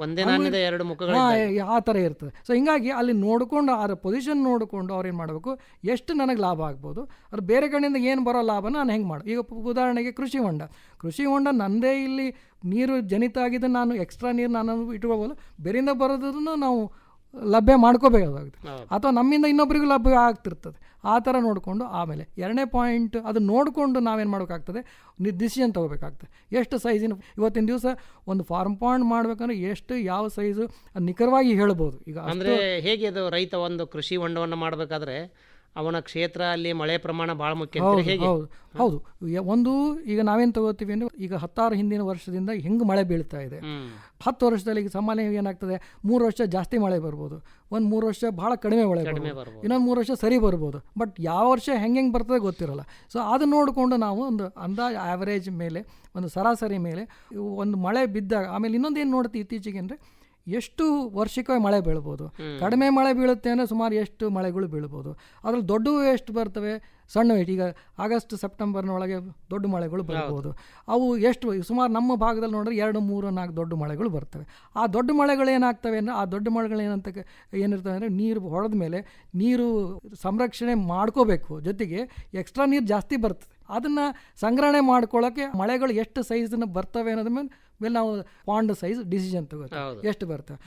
ಆ ಥರ ಇರ್ತದೆ. ಸೊ ಹಿಂಗಾಗಿ ಅಲ್ಲಿ ನೋಡಿಕೊಂಡು ಅದರ ಪೊಸಿಷನ್ ನೋಡಿಕೊಂಡು ಅವ್ರು ಏನು ಮಾಡಬೇಕು? ಎಷ್ಟು ನನಗೆ ಲಾಭ ಆಗ್ಬೋದು? ಅದು ಬೇರೆ ಕಡೆಯಿಂದ ಏನು ಬರೋ ಲಾಭನ ನಾನು ಹೆಂಗೆ ಮಾಡು? ಈಗ ಉದಾಹರಣೆಗೆ ಕೃಷಿ ಹೊಂಡ. ಕೃಷಿ ಹೊಂಡ ನಂದೇ ಇಲ್ಲಿ ನೀರು ಜನಿತ ಆಗಿದ್ದು ನಾನು ಎಕ್ಸ್ಟ್ರಾ ನೀರು ನಾನು ಇಟ್ಕೋಬೋದು. ಬೇರೆಯಿಂದ ಬರೋದನ್ನು ನಾವು ಲಭ್ಯ ಮಾಡ್ಕೋಬೇಕಾಗುತ್ತೆ. ಅಥವಾ ನಮ್ಮಿಂದ ಇನ್ನೊಬ್ಬರಿಗೂ ಲಭ್ಯ ಆಗ್ತಿರ್ತದೆ. ಆ ಥರ ನೋಡಿಕೊಂಡು ಆಮೇಲೆ ಎರಡನೇ ಪಾಯಿಂಟ್ ಅದು ನೋಡಿಕೊಂಡು ನಾವೇನು ಮಾಡಬೇಕಾಗ್ತದೆ ಡಿಸಿಷನ್ ತೊಗೋಬೇಕಾಗ್ತದೆ. ಎಷ್ಟು ಸೈಜಿನ ಇವತ್ತಿನ ದಿವಸ ಒಂದು ಫಾರ್ಮ್ ಪಾಯಿಂಟ್ ಮಾಡ್ಬೇಕಂದ್ರೆ ಎಷ್ಟು ಯಾವ ಸೈಜು ನಿಖರವಾಗಿ ಹೇಳ್ಬೋದು. ಈಗ ಅಂದ್ರೆ ಹೇಗೆ ಅದು ರೈತ ಒಂದು ಕೃಷಿ ಹೊಂಡವನ್ನು ಮಾಡಬೇಕಾದ್ರೆ ಅವನ ಕ್ಷೇತ್ರ ಅಲ್ಲಿ ಮಳೆ ಪ್ರಮಾಣ ಬಹಳ ಮುಖ್ಯ ಹೌದು ಹೌದು ಒಂದು ಈಗ ನಾವೇನು ತಗೋತೀವಿ ಅಂದರೆ ಈಗ ಹತ್ತಾರು ಹಿಂದಿನ ವರ್ಷದಿಂದ ಹೆಂಗೆ ಮಳೆ ಬೀಳ್ತಾ ಇದೆ. ಹತ್ತು ವರ್ಷದಲ್ಲಿ ಈಗ ಸಾಮಾನ್ಯ ಏನಾಗ್ತದೆ ಮೂರು ವರ್ಷ ಜಾಸ್ತಿ ಮಳೆ ಬರ್ಬೋದು ಒಂದು ಮೂರು ವರ್ಷ ಭಾಳ ಕಡಿಮೆ ಮಳೆ ಬರ್ಬೋದು. ಇನ್ನೊಂದು ಮೂರು ವರ್ಷ ಸರಿ ಬರ್ಬೋದು. ಬಟ್ ಯಾವ ವರ್ಷ ಹೆಂಗೆ ಹೆಂಗೆ ಬರ್ತದೆ ಗೊತ್ತಿರಲ್ಲ. ಸೊ ಅದು ನೋಡಿಕೊಂಡು ನಾವು ಒಂದು ಅಂದಾಜು ಆ್ಯಾವರೇಜ್ ಮೇಲೆ ಒಂದು ಸರಾಸರಿ ಮೇಲೆ ಒಂದು ಮಳೆ ಬಿದ್ದಾಗ ಆಮೇಲೆ ಇನ್ನೊಂದು ಏನು ನೋಡ್ತೀವಿ ಇತ್ತೀಚೆಗೆ ಅಂದರೆ ಎಷ್ಟು ವರ್ಷಕ್ಕೆ ಮಳೆ ಬೀಳ್ಬೋದು. ಕಡಿಮೆ ಮಳೆ ಬೀಳುತ್ತೆ ಅಂದರೆ ಸುಮಾರು ಎಷ್ಟು ಮಳೆಗಳು ಬೀಳ್ಬೋದು. ಅದ್ರಲ್ಲಿ ದೊಡ್ಡವು ಎಷ್ಟು ಬರ್ತವೆ? ಸಣ್ಣ ಈಗ ಆಗಸ್ಟ್ ಸೆಪ್ಟೆಂಬರ್ನೊಳಗೆ ದೊಡ್ಡ ಮಳೆಗಳು ಬರ್ಬೋದು. ಅವು ಎಷ್ಟು ಸುಮಾರು ನಮ್ಮ ಭಾಗದಲ್ಲಿ ನೋಡಿದ್ರೆ ಎರಡು ಮೂರು ನಾಲ್ಕು ದೊಡ್ಡ ಮಳೆಗಳು ಬರ್ತವೆ. ಆ ದೊಡ್ಡ ಮಳೆಗಳು ಏನಾಗ್ತವೆ ಅಂದರೆ ಆ ದೊಡ್ಡ ಮಳೆಗಳು ಏನಂತ ಏನಿರ್ತವೆ ಅಂದರೆ ನೀರು ಹೊಡೆದ ಮೇಲೆ ನೀರು ಸಂರಕ್ಷಣೆ ಮಾಡ್ಕೋಬೇಕು. ಜೊತೆಗೆ ಎಕ್ಸ್ಟ್ರಾ ನೀರು ಜಾಸ್ತಿ ಬರ್ತದೆ. ಅದನ್ನು ಸಂಗ್ರಹಣೆ ಮಾಡ್ಕೊಳ್ಳೋಕ್ಕೆ ಮಳೆಗಳು ಎಷ್ಟು ಸೈಜನ್ನು ಬರ್ತವೆ ಅನ್ನೋದ್ರ ಮೇಲೆ ಮೇಲೆ ನಾವು ಪಾಂಡ್ ಸೈಜ್ ಡಿಸಿಷನ್ ತಗೋತೀವಿ. ಎಷ್ಟು ಬರ್ತವೆ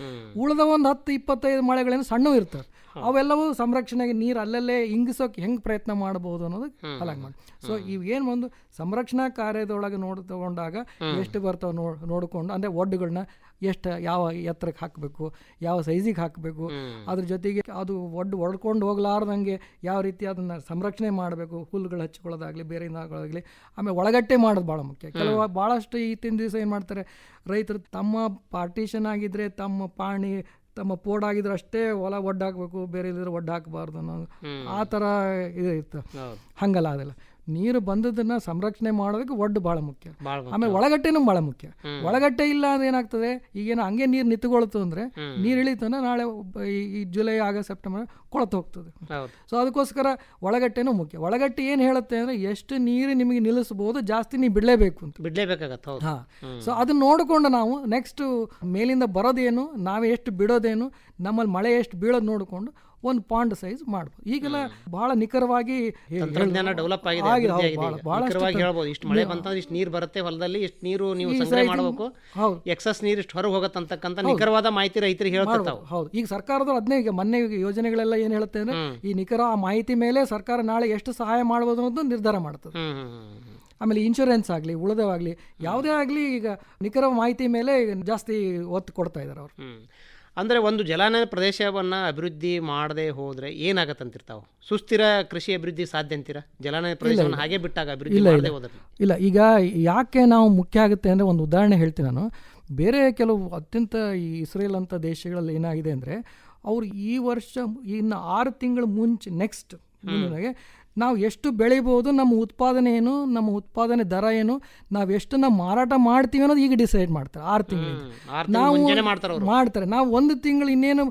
ಉಳಿದ ಒಂದು ಹತ್ತು ಇಪ್ಪತ್ತೈದು ಮಳೆಗಳೇನು ಸಣ್ಣ ಇರ್ತವೆ. ಅವೆಲ್ಲವೂ ಸಂರಕ್ಷಣೆಗೆ ನೀರು ಅಲ್ಲಲ್ಲೇ ಇಂಗಿಸೋಕೆ ಹೆಂಗೆ ಪ್ರಯತ್ನ ಮಾಡ್ಬೋದು ಅನ್ನೋದು ಅಲಾಗ್ ಮಾಡಿ ಸೊ ಇವೇನು ಒಂದು ಸಂರಕ್ಷಣಾ ಕಾರ್ಯದೊಳಗೆ ನೋಡಿ ತಗೊಂಡಾಗ ಎಷ್ಟು ಬರ್ತಾವೆ ನೋಡಿ ನೋಡಿಕೊಂಡು ಅಂದರೆ ಒಡ್ಡುಗಳನ್ನ ಎಷ್ಟು ಯಾವ ಎತ್ತರಕ್ಕೆ ಹಾಕಬೇಕು ಯಾವ ಸೈಜಿಗೆ ಹಾಕಬೇಕು ಅದ್ರ ಜೊತೆಗೆ ಅದು ಒಡ್ಡು ಒಡ್ಕೊಂಡು ಹೋಗ್ಲಾರ್ದಂಗೆ ಯಾವ ರೀತಿ ಅದನ್ನು ಸಂರಕ್ಷಣೆ ಮಾಡಬೇಕು ಹುಲ್ಲುಗಳು ಹಚ್ಕೊಳ್ಳೋದಾಗಲಿ ಬೇರೆ ಆಗಲಿ ಆಮೇಲೆ ಒಳಗಟ್ಟೆ ಮಾಡೋದು ಭಾಳ ಮುಖ್ಯ. ಕೆಲವು ಭಾಳಷ್ಟು ಈತಿನ ದಿವಸ ಏನು ಮಾಡ್ತಾರೆ ರೈತರು ತಮ್ಮ ಪಾರ್ಟಿಷನ್ ಆಗಿದ್ರೆ ತಮ್ಮ ಪಾಣಿ ತಮ್ಮ ಪೋಡ್ ಆಗಿದ್ರೆ ಅಷ್ಟೇ ಹೊಲ ಒಡ್ಡಾಕಬೇಕು ಬೇರೆ ಇಲ್ಲದ್ರೆ ಒಡ್ಡು ಹಾಕಬಾರ್ದು ಅನ್ನೋದು ಆ ಥರ ಇದು ಇತ್ತು ಹಂಗಲ್ಲ ಅದೆಲ್ಲ ನೀರು ಬಂದದನ್ನ ಸಂರಕ್ಷಣೆ ಮಾಡೋದಕ್ಕೆ ಒಡ್ಡು ಬಹಳ ಮುಖ್ಯ. ಆಮೇಲೆ ಒಳಗಟ್ಟೆನೂ ಬಹಳ ಮುಖ್ಯ. ಒಳಗಟ್ಟೆ ಇಲ್ಲ ಅಂದ್ರೆ ಏನಾಗ್ತದೆ? ಈಗೇನು ಹಂಗೆ ನೀರು ನಿಂತುಕೊಳ್ತು ಅಂದ್ರೆ ನೀರು ಇಳಿತಂದ್ರೆ ನಾಳೆ ಈ- ಜುಲೈ ಆಗಸ್ಟ್ ಸೆಪ್ಟೆಂಬರ್ ಕೊಳತು ಹೋಗ್ತದೆ. ಸೊ ಅದಕ್ಕೋಸ್ಕರ ಒಳಗಟ್ಟೆನೂ ಮುಖ್ಯ. ಒಳಗಟ್ಟೆ ಏನು ಹೇಳುತ್ತೆ ಅಂದ್ರೆ ಎಷ್ಟು ನೀರು ನಿಮಗೆ ನಿಲ್ಲಿಸಬಹುದು ಜಾಸ್ತಿ ನೀವು ಬಿಡಲೇಬೇಕು ಅಂತ. ಬಿಡಲೇಬೇಕಾಗತ್ತೆ ಹಾಂ. ಸೊ ಅದನ್ನ ನೋಡಿಕೊಂಡು ನಾವು ನೆಕ್ಸ್ಟ್ ಮೇಲಿಂದ ಬರೋದೇನು ನಾವು ಎಷ್ಟು ಬಿಡೋದೇನು ನಮ್ಮಲ್ಲಿ ಮಳೆ ಎಷ್ಟು ಬೀಳೋದು ನೋಡಿಕೊಂಡು ಒಂದು ಪಾಂಡ್ ಸೈಜ್ ಮಾಡ್ಬೋದು. ಈಗೆಲ್ಲ ಬಹಳ ನಿಖರವಾಗಿ ತಂತ್ರಜ್ಞಾನ ಡೆವಲಪ್ ಆಗಿದೆ ಹೇಳ್ಬೋದು ಇಷ್ಟು ಮಳೆ ಬಂತಂದ್ರೆ ಇಷ್ಟು ನೀರು ಬರುತ್ತೆ ಹೊಲದಲ್ಲಿ ಇಷ್ಟು ನೀರು ನೀವು ಸಂಗ್ರಹೆ ಮಾಡಬೇಕು. ಎಕ್ಸಸ್ ನೀರು ಇಷ್ಟು ಹೊರಗೆ ಹೋಗತ್ತಂತಕ್ಕಂಥ ನಿಖರವಾದ ಮಾಹಿತಿ ರೈತರಿಗೆ ಹೇಳ್ತಿರ್ತಾವೆ. ಹೌದು. ಈಗ ಸರ್ಕಾರದವ್ರು ಅದನ್ನೇ ಈಗ ಮೊನ್ನೆ ಯೋಜನೆಗಳೆಲ್ಲ ಏನು ಹೇಳುತ್ತೆ ಅಂದ್ರೆ ಈ ನಿಖರ ಆ ಮಾಹಿತಿ ಮೇಲೆ ಸರ್ಕಾರ ನಾಳೆ ಎಷ್ಟು ಸಹಾಯ ಮಾಡ್ಬೋದು ಅನ್ನೋದು ನಿರ್ಧಾರ ಮಾಡ್ತದೆ. ಆಮೇಲೆ ಇನ್ಶೂರೆನ್ಸ್ ಆಗಲಿ ಉಳಿದವಾಗಲಿ ಯಾವುದೇ ಆಗಲಿ ಈಗ ನಿಖರ ಮಾಹಿತಿ ಮೇಲೆ ಜಾಸ್ತಿ ಒತ್ತು ಕೊಡ್ತಾ ಇದ್ದಾರೆ ಅವರು. ಅಂದರೆ ಒಂದು ಜಲಾನಯನ ಪ್ರದೇಶವನ್ನು ಅಭಿವೃದ್ಧಿ ಮಾಡದೆ ಹೋದರೆ ಏನಾಗತ್ತಂತಿರ್ತಾವೆ? ಸುಸ್ಥಿರ ಕೃಷಿ ಅಭಿವೃದ್ಧಿ ಸಾಧ್ಯ ಅಂತೀರಾ? ಜಲಾನಯನ ಪ್ರದೇಶವನ್ನು ಹಾಗೆ ಬಿಟ್ಟಾಗ ಅಭಿವೃದ್ಧಿ ಮಾಡದೆ ಹೋದ್ರೆ. ಇಲ್ಲ ಈಗ ಯಾಕೆ ನಾವು ಮುಖ್ಯ ಆಗುತ್ತೆ ಅಂದರೆ ಒಂದು ಉದಾಹರಣೆ ಹೇಳ್ತೀನಿ ನಾನು. ಬೇರೆ ಕೆಲವು ಅತ್ಯಂತ ಈ ಇಸ್ರೇಲ್ ಅಂಥ ದೇಶಗಳಲ್ಲಿ ಏನಾಗಿದೆ ಅಂದರೆ ಅವರು ಈ ವರ್ಷ ಇನ್ನು ಆರು ತಿಂಗಳು ಮುಂಚೆ ನೆಕ್ಸ್ಟ್ ಮುಂದಿನಾಗೆ ನಾವು ಎಷ್ಟು ಬೆಳಿಬೋದು ನಮ್ಮ ಉತ್ಪಾದನೆ ಏನು ನಮ್ಮ ಉತ್ಪಾದನೆ ದರ ಏನು ನಾವು ಎಷ್ಟನ್ನ ಮಾರಾಟ ಮಾಡ್ತೀವಿ ಅನ್ನೋದು ಈಗ ಡಿಸೈಡ್ ಮಾಡ್ತಾರೆ ಆರು ತಿಂಗಳು ನಾವು ಮಾಡ್ತಾರೆ ನಾವು ಒಂದು ತಿಂಗಳು ಇನ್ನೇನು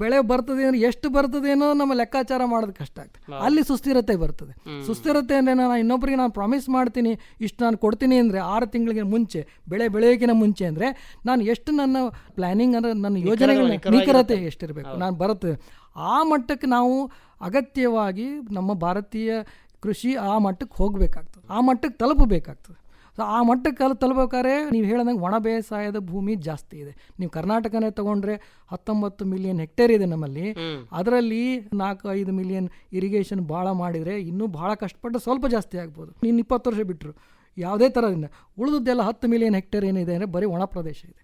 ಬೆಳೆ ಬರ್ತದೆ ಅಂದ್ರೆ ಎಷ್ಟು ಬರ್ತದೆ ಅನ್ನೋ ನಮ್ಮ ಲೆಕ್ಕಾಚಾರ ಮಾಡೋದು ಕಷ್ಟ ಆಗ್ತದೆ. ಅಲ್ಲಿ ಸುಸ್ಥಿರತೆ ಬರ್ತದೆ. ಸುಸ್ಥಿರತೆ ಅಂದರೆ ನಾನು ಇನ್ನೊಬ್ಬರಿಗೆ ನಾನು ಪ್ರಾಮಿಸ್ ಮಾಡ್ತೀನಿ ಇಷ್ಟು ನಾನು ಕೊಡ್ತೀನಿ ಅಂದರೆ ಆರು ತಿಂಗಳಿಗೆ ಮುಂಚೆ ಬೆಳೆ ಬೆಳೆಯೋಕ್ಕಿಂತ ಮುಂಚೆ ಅಂದರೆ ನಾನು ಎಷ್ಟು ನನ್ನ ಪ್ಲಾನಿಂಗ್ ಅಂದರೆ ನನ್ನ ಯೋಜನೆಗಳ ನಿಖರತೆ ಎಷ್ಟಿರಬೇಕು. ನಾನು ಬರುತ್ತೆ. ಆ ಮಟ್ಟಕ್ಕೆ ನಾವು ಅಗತ್ಯವಾಗಿ ನಮ್ಮ ಭಾರತೀಯ ಕೃಷಿ ಆ ಮಟ್ಟಕ್ಕೆ ಹೋಗಬೇಕಾಗ್ತದೆ. ಆ ಮಟ್ಟಕ್ಕೆ ತಲುಪಬೇಕಾಗ್ತದೆ. ಸೊ ಆ ಮಟ್ಟಕ್ಕೆ ಅಲ್ಲಿ ತಲುಪಬೇಕಾದ್ರೆ ನೀವು ಹೇಳ್ದಂಗೆ ಒಣ ಬೇಸಾಯದ ಭೂಮಿ ಜಾಸ್ತಿ ಇದೆ. ನೀವು ಕರ್ನಾಟಕನೇ ತಗೊಂಡ್ರೆ ಹತ್ತೊಂಬತ್ತು ಮಿಲಿಯನ್ ಹೆಕ್ಟೇರ್ ಇದೆ ನಮ್ಮಲ್ಲಿ. ಅದರಲ್ಲಿ ನಾಲ್ಕು ಐದು ಮಿಲಿಯನ್ ಇರಿಗೇಷನ್ ಭಾಳ ಮಾಡಿದರೆ ಇನ್ನೂ ಭಾಳ ಕಷ್ಟಪಟ್ಟು ಸ್ವಲ್ಪ ಜಾಸ್ತಿ ಆಗ್ಬೋದು. ನೀನು ಇಪ್ಪತ್ತು ವರ್ಷ ಬಿಟ್ಟರು ಯಾವುದೇ ಥರದಿಂದ ಉಳಿದದ್ದೆಲ್ಲ ಹತ್ತು ಮಿಲಿಯನ್ ಹೆಕ್ಟೇರ್ ಏನಿದೆ ಅಂದರೆ ಬರೀ ಒಣ ಪ್ರದೇಶ ಇದೆ.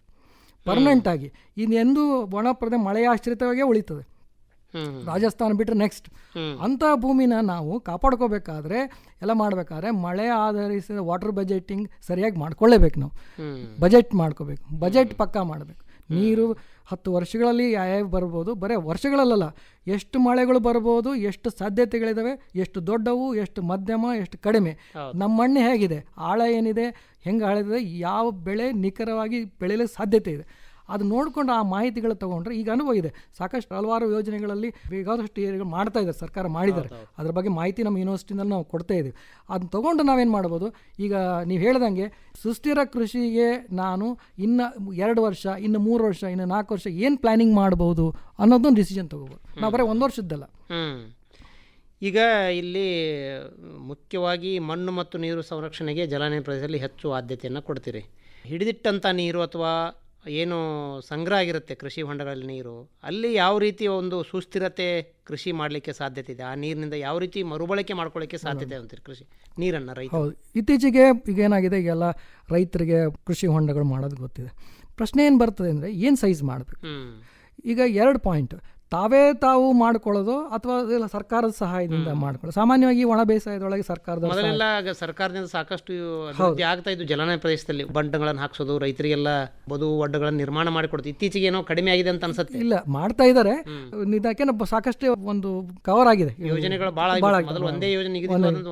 ಪರ್ಮನೆಂಟಾಗಿ ಇನ್ನೆಂದೂ ಒಣ ಪ್ರದೇಶ ಮಳೆಯಾಶ್ರಿತವಾಗೇ ಉಳಿತದೆ. ರಾಜಸ್ಥಾನ ಬಿಟ್ಟರೆ ನೆಕ್ಸ್ಟ್ ಅಂತ ಭೂಮಿನ ನಾವು ಕಾಪಾಡ್ಕೋಬೇಕಾದ್ರೆ ಎಲ್ಲ ಮಾಡಬೇಕಾದ್ರೆ ಮಳೆ ಆಧರಿಸಿದ ವಾಟರ್ ಬಜೆಟಿಂಗ್ ಸರಿಯಾಗಿ ಮಾಡ್ಕೊಳ್ಳೇಬೇಕು ನಾವು. ಬಜೆಟ್ ಮಾಡ್ಕೋಬೇಕು. ಬಜೆಟ್ ಪಕ್ಕಾ ಮಾಡಬೇಕು. ನೀರು ಹತ್ತು ವರ್ಷಗಳಲ್ಲಿ ಯಾವ ಬರ್ಬೋದು? ಬರೀ ವರ್ಷಗಳಲ್ಲ ಎಷ್ಟು ಮಳೆಗಳು ಬರ್ಬೋದು? ಎಷ್ಟು ಸಾಧ್ಯತೆಗಳಿದ್ದಾವೆ ಎಷ್ಟು ದೊಡ್ಡವು? ಎಷ್ಟು ಮಧ್ಯಮ? ಎಷ್ಟು ಕಡಿಮೆ. ನಮ್ಮ ಮಣ್ಣು ಹೇಗಿದೆ? ಆಳ ಏನಿದೆ? ಹೆಂಗೆ ಆಳಿದೆ? ಯಾವ ಬೆಳೆ ನಿಖರವಾಗಿ ಬೆಳೆಯಲಿಕ್ಕೆ ಸಾಧ್ಯತೆ ಇದೆ? ಅದು ನೋಡಿಕೊಂಡು ಆ ಮಾಹಿತಿಗಳು ತಗೊಂಡ್ರೆ ಈಗ ಅನುಭವ ಇದೆ. ಸಾಕಷ್ಟು ಹಲವಾರು ಯೋಜನೆಗಳಲ್ಲಿ ಬೇಕಾದಷ್ಟು ಮಾಡ್ತಾ ಇದ್ದಾರೆ ಸರ್ಕಾರ ಮಾಡಿದ್ದಾರೆ. ಅದ್ರ ಬಗ್ಗೆ ಮಾಹಿತಿ ನಮ್ಮ ಯೂನಿವರ್ಸಿಟಿಯಿಂದ ನಾವು ಕೊಡ್ತಾ ಇದ್ದೀವಿ ಅದನ್ನ ತೊಗೊಂಡು ನಾವೇನು ಮಾಡ್ಬೋದು? ಈಗ ನೀವು ಹೇಳ್ದಂಗೆ ಸುಸ್ಥಿರ ಕೃಷಿಗೆ ನಾನು ಇನ್ನು ಎರಡು ವರ್ಷ ಇನ್ನು ಮೂರು ವರ್ಷ ಇನ್ನು ನಾಲ್ಕು ವರ್ಷ ಏನು ಪ್ಲಾನಿಂಗ್ ಮಾಡ್ಬೋದು ಅನ್ನೋದೊಂದು ಡಿಸಿಷನ್ ತೊಗೋಬೋದು. ನಾವು ಬರೀ ಒಂದು ವರ್ಷದ್ದಲ್ಲ. ಈಗ ಇಲ್ಲಿ ಮುಖ್ಯವಾಗಿ ಮಣ್ಣು ಮತ್ತು ನೀರು ಸಂರಕ್ಷಣೆಗೆ ಜಲಾನಯನ ಪ್ರದೇಶದಲ್ಲಿ ಹೆಚ್ಚು ಆದ್ಯತೆಯನ್ನು ಕೊಡ್ತೀರಿ. ಹಿಡಿದಿಟ್ಟಂಥ ನೀರು ಅಥವಾ ಏನು ಸಂಗ್ರಹ ಆಗಿರುತ್ತೆ ಕೃಷಿ ಹೊಂಡಗಳಲ್ಲಿ ನೀರು ಅಲ್ಲಿ ಯಾವ ರೀತಿ ಒಂದು ಸುಸ್ಥಿರತೆ ಕೃಷಿ ಮಾಡಲಿಕ್ಕೆ ಸಾಧ್ಯತೆ ಇದೆ? ಆ ನೀರಿನಿಂದ ಯಾವ ರೀತಿ ಮರುಬಳಕೆ ಮಾಡ್ಕೊಳ್ಳಿಕ್ಕೆ ಸಾಧ್ಯತೆ ಅಂತೀರಿ ಕೃಷಿ ನೀರನ್ನು ರೈತ ಹೌದು. ಇತ್ತೀಚೆಗೆ ಈಗ ಏನಾಗಿದೆ ಈಗೆಲ್ಲ ರೈತರಿಗೆ ಕೃಷಿ ಹೊಂಡಗಳು ಮಾಡೋದು ಗೊತ್ತಿದೆ. ಪ್ರಶ್ನೆ ಏನು ಬರ್ತದೆ ಅಂದರೆ ಏನು ಸೈಜ್ ಮಾಡಬೇಕು? ಈಗ ಎರಡು ಪಾಯಿಂಟ್ ತಾವೇ ತಾವು ಮಾಡ್ಕೊಳ್ಳೋದು ಅಥವಾ ಇಲ್ಲ ಸರ್ಕಾರದ ಸಹಾಯದಿಂದ ಮಾಡ್ಕೊಳ್ಳೋದು. ಸಾಮಾನ್ಯವಾಗಿ ಒಣ ಬೇಸಾಯದೊಳಗೆ ಸರ್ಕಾರದ ಮೊದಲೆಲ್ಲ ಸರ್ಕಾರದಿಂದ ಸಾಕಷ್ಟು ಆಗ್ತಾ ಇದ್ದು ಜಲಾನಯ ಪ್ರದೇಶದಲ್ಲಿ. ಬಂಡಗಳನ್ನು ಹಾಕ್ಸೋದು ರೈತರಿಗೆಲ್ಲ ಬದು ಒಡ್ಡಗಳನ್ನು ನಿರ್ಮಾಣ ಮಾಡಿಕೊಡ್ತು ಇತ್ತೀಚೆಗೆ ಏನೋ ಕಡಿಮೆ ಆಗಿದೆ ಅಂತ ಅನ್ಸುತ್ತೆ. ಇಲ್ಲ ಮಾಡ್ತಾ ಇದ್ದಾರೆ. ಇದಕ್ಕೆ ಸಾಕಷ್ಟು ಒಂದು ಕವರ್ ಆಗಿದೆ. ಯೋಜನೆಗಳು ಭಾಳ ಒಂದೇ ಯೋಜನೆ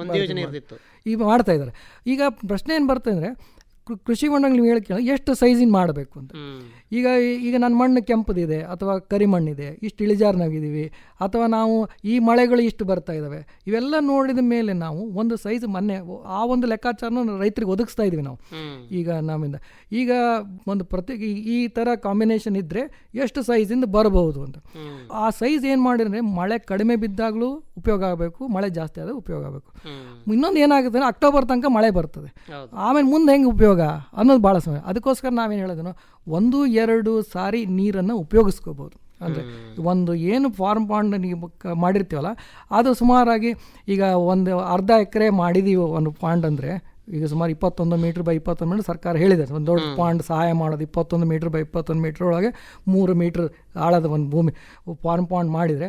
ಒಂದೇ ಯೋಜನೆ ಇರ್ತಿತ್ತು. ಈಗ ಮಾಡ್ತಾ ಇದ್ದಾರೆ. ಈಗ ಪ್ರಶ್ನೆ ಏನು ಬರ್ತದೆ ಅಂದರೆ ಕೃಷಿ ಹೊಂಡಗಳು ನೀವು ಹೇಳಿ ಎಷ್ಟು ಸೈಜಿನ ಮಾಡಬೇಕು ಅಂತ. ಈಗ ಈಗ ನನ್ನ ಮಣ್ಣು ಕೆಂಪದಿದೆ ಅಥವಾ ಕರಿ ಮಣ್ಣಿದೆ ಇಷ್ಟು ಇಳಿಜಾರಿನಾಗಿದ್ದೀವಿ ಅಥವಾ ನಾವು ಈ ಮಳೆಗಳು ಇಷ್ಟು ಬರ್ತಾ ಇದ್ದಾವೆ ಇವೆಲ್ಲ ನೋಡಿದ ಮೇಲೆ ನಾವು ಒಂದು ಸೈಜ್ ಮೊನ್ನೆ ಆ ಒಂದು ಲೆಕ್ಕಾಚಾರನ ರೈತರಿಗೆ ಒದಗಿಸ್ತಾ ಇದ್ದೀವಿ ನಾವು. ಈಗ ನಮ್ಮಿಂದ ಈಗ ಒಂದು ಪ್ರತಿ ಈ- ಥರ ಕಾಂಬಿನೇಷನ್ ಇದ್ದರೆ ಎಷ್ಟು ಸೈಜಿಂದ ಬರಬಹುದು ಅಂತ. ಆ ಸೈಜ್ ಏನು ಮಾಡಿದ್ರೆ ಮಳೆ ಕಡಿಮೆ ಬಿದ್ದಾಗಲೂ ಉಪಯೋಗ ಆಗಬೇಕು ಮಳೆ ಜಾಸ್ತಿ ಆದಾಗ ಉಪಯೋಗ ಆಗಬೇಕು. ಇನ್ನೊಂದು ಏನಾಗುತ್ತೆ ಅಂದರೆ ಅಕ್ಟೋಬರ್ ತನಕ ಮಳೆ ಬರ್ತದೆ. ಆಮೇಲೆ ಮುಂದೆ ಹೆಂಗೆ ಉಪಯೋಗ ಅನ್ನೋದು ಭಾಳ ಸಮಯ. ಅದಕ್ಕೋಸ್ಕರ ನಾವೇನು ಹೇಳೋದನ್ನು ಒಂದು ಎರಡು ಸಾರಿ ನೀರನ್ನು ಉಪಯೋಗಿಸ್ಕೋಬೋದು. ಅಂದರೆ ಒಂದು ಏನು ಫಾರ್ಮ್ ಪಾಂಡ್ ನೀವು ಮಾಡಿರ್ತೀವಲ್ಲ ಅದು ಸುಮಾರಾಗಿ ಈಗ ಒಂದು ಅರ್ಧ ಎಕರೆ ಮಾಡಿದೀವಿ ಒಂದು ಪಾಂಡ್ ಅಂದರೆ ಈಗ ಸುಮಾರು ಇಪ್ಪತ್ತೊಂದು ಮೀಟ್ರ್ ಬೈ ಇಪ್ಪತ್ತೊಂದು ಮೀಟ್ರ್ ಸರ್ಕಾರ ಹೇಳಿದೆ. ಒಂದು ದೊಡ್ಡ ಪಾಂಡ್ ಸಹಾಯ ಮಾಡೋದು ಇಪ್ಪತ್ತೊಂದು ಮೀಟ್ರ್ ಬೈ ಇಪ್ಪತ್ತೊಂದು ಮೀಟ್ರ್ ಒಳಗೆ ಮೂರು ಮೀಟ್ರ್ ಆಳದ ಒಂದು ಭೂಮಿ ಫಾರ್ಮ್ ಪಾಂಡ್ ಮಾಡಿದರೆ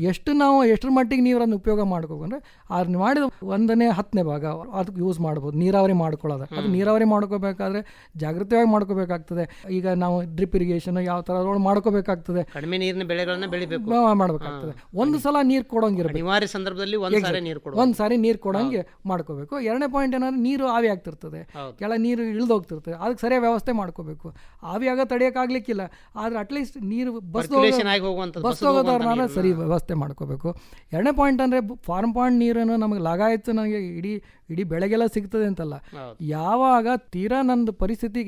ಎಷ್ಟು ನಾವು ಎಷ್ಟರ ಮಟ್ಟಿಗೆ ನೀರನ್ನು ಉಪಯೋಗ ಮಾಡ್ಕೋಬೇಕಂದ್ರೆ ಅದನ್ನ ಮಾಡಿದ ಒಂದನೇ ಹತ್ತನೇ ಭಾಗ ಅದಕ್ಕೆ ಯೂಸ್ ಮಾಡ್ಬೋದು. ನೀರಾವರಿ ಮಾಡ್ಕೊಳ್ಳೋದು. ಅದು ನೀರಾವರಿ ಮಾಡ್ಕೋಬೇಕಾದ್ರೆ ಜಾಗೃತವಾಗಿ ಮಾಡ್ಕೋಬೇಕಾಗ್ತದೆ. ಈಗ ನಾವು ಡ್ರಿಪ್ ಇರಿಗೇಷನ್ ಯಾವ ಥರ ಮಾಡ್ಕೋಬೇಕಾಗ್ತದೆ. ಕಡಿಮೆ ನೀರಿನ ಬೆಳೆಗಳನ್ನ ಬೆಳಿಬೇಕು. ಮಾಡಬೇಕಾಗ್ತದೆ. ಒಂದು ಸಲ ನೀರು ಕೊಡೋಂಗಿರ್ಬೇಕು ಅನಿವಾರ್ಯ ಸಂದರ್ಭದಲ್ಲಿ ಒಂದ್ ಸಾರಿ ನೀರು ಕೊಡು ಒಂದು ಸಾರಿ ನೀರು ಕೊಡೋಂಗೆ ಮಾಡ್ಕೋಬೇಕು. ಎರಡನೇ ಪಾಯಿಂಟ್ ಏನಂದ್ರೆ ನೀರು ಆವಿ ಆಗ್ತಿರ್ತದೆ. ಕೆಳ ನೀರು ಇಳಿದೋಗ್ತಿರ್ತದೆ. ಅದಕ್ಕೆ ಸರಿಯಾದ ವ್ಯವಸ್ಥೆ ಮಾಡ್ಕೋಬೇಕು. ಆವಿ ಆಗ ತಡೆಯೋಕ್ಕಾಗ್ಲಿಕ್ಕಿಲ್ಲ. ಆದ್ರೆ ಅಟ್ಲೀಸ್ಟ್ ನೀರು ಬಸ್ ಆಗಿ ಹೋಗುವಂತ ಬಸ್ ಹೋಗೋದವ್ರನ್ನ ಸರಿ ವ್ಯವಸ್ಥೆ ಮಾಡ್ಕೋಬೇಕು. ಎರಡನೇ ಪಾಯಿಂಟ್ ಅಂದರೆ ಫಾರ್ಮ್ ಪಾಯಿಂಟ್ ನೀರನ್ನು ನಮಗೆ ಲಗಾಯಿತು ನನಗೆ ಇಡೀ ಇಡೀ ಬೆಳೆಗೆಲ್ಲ ಸಿಗ್ತದೆ ಅಂತಲ್ಲ. ಯಾವಾಗ ತೀರಾ ನಂದು ಪರಿಸ್ಥಿತಿ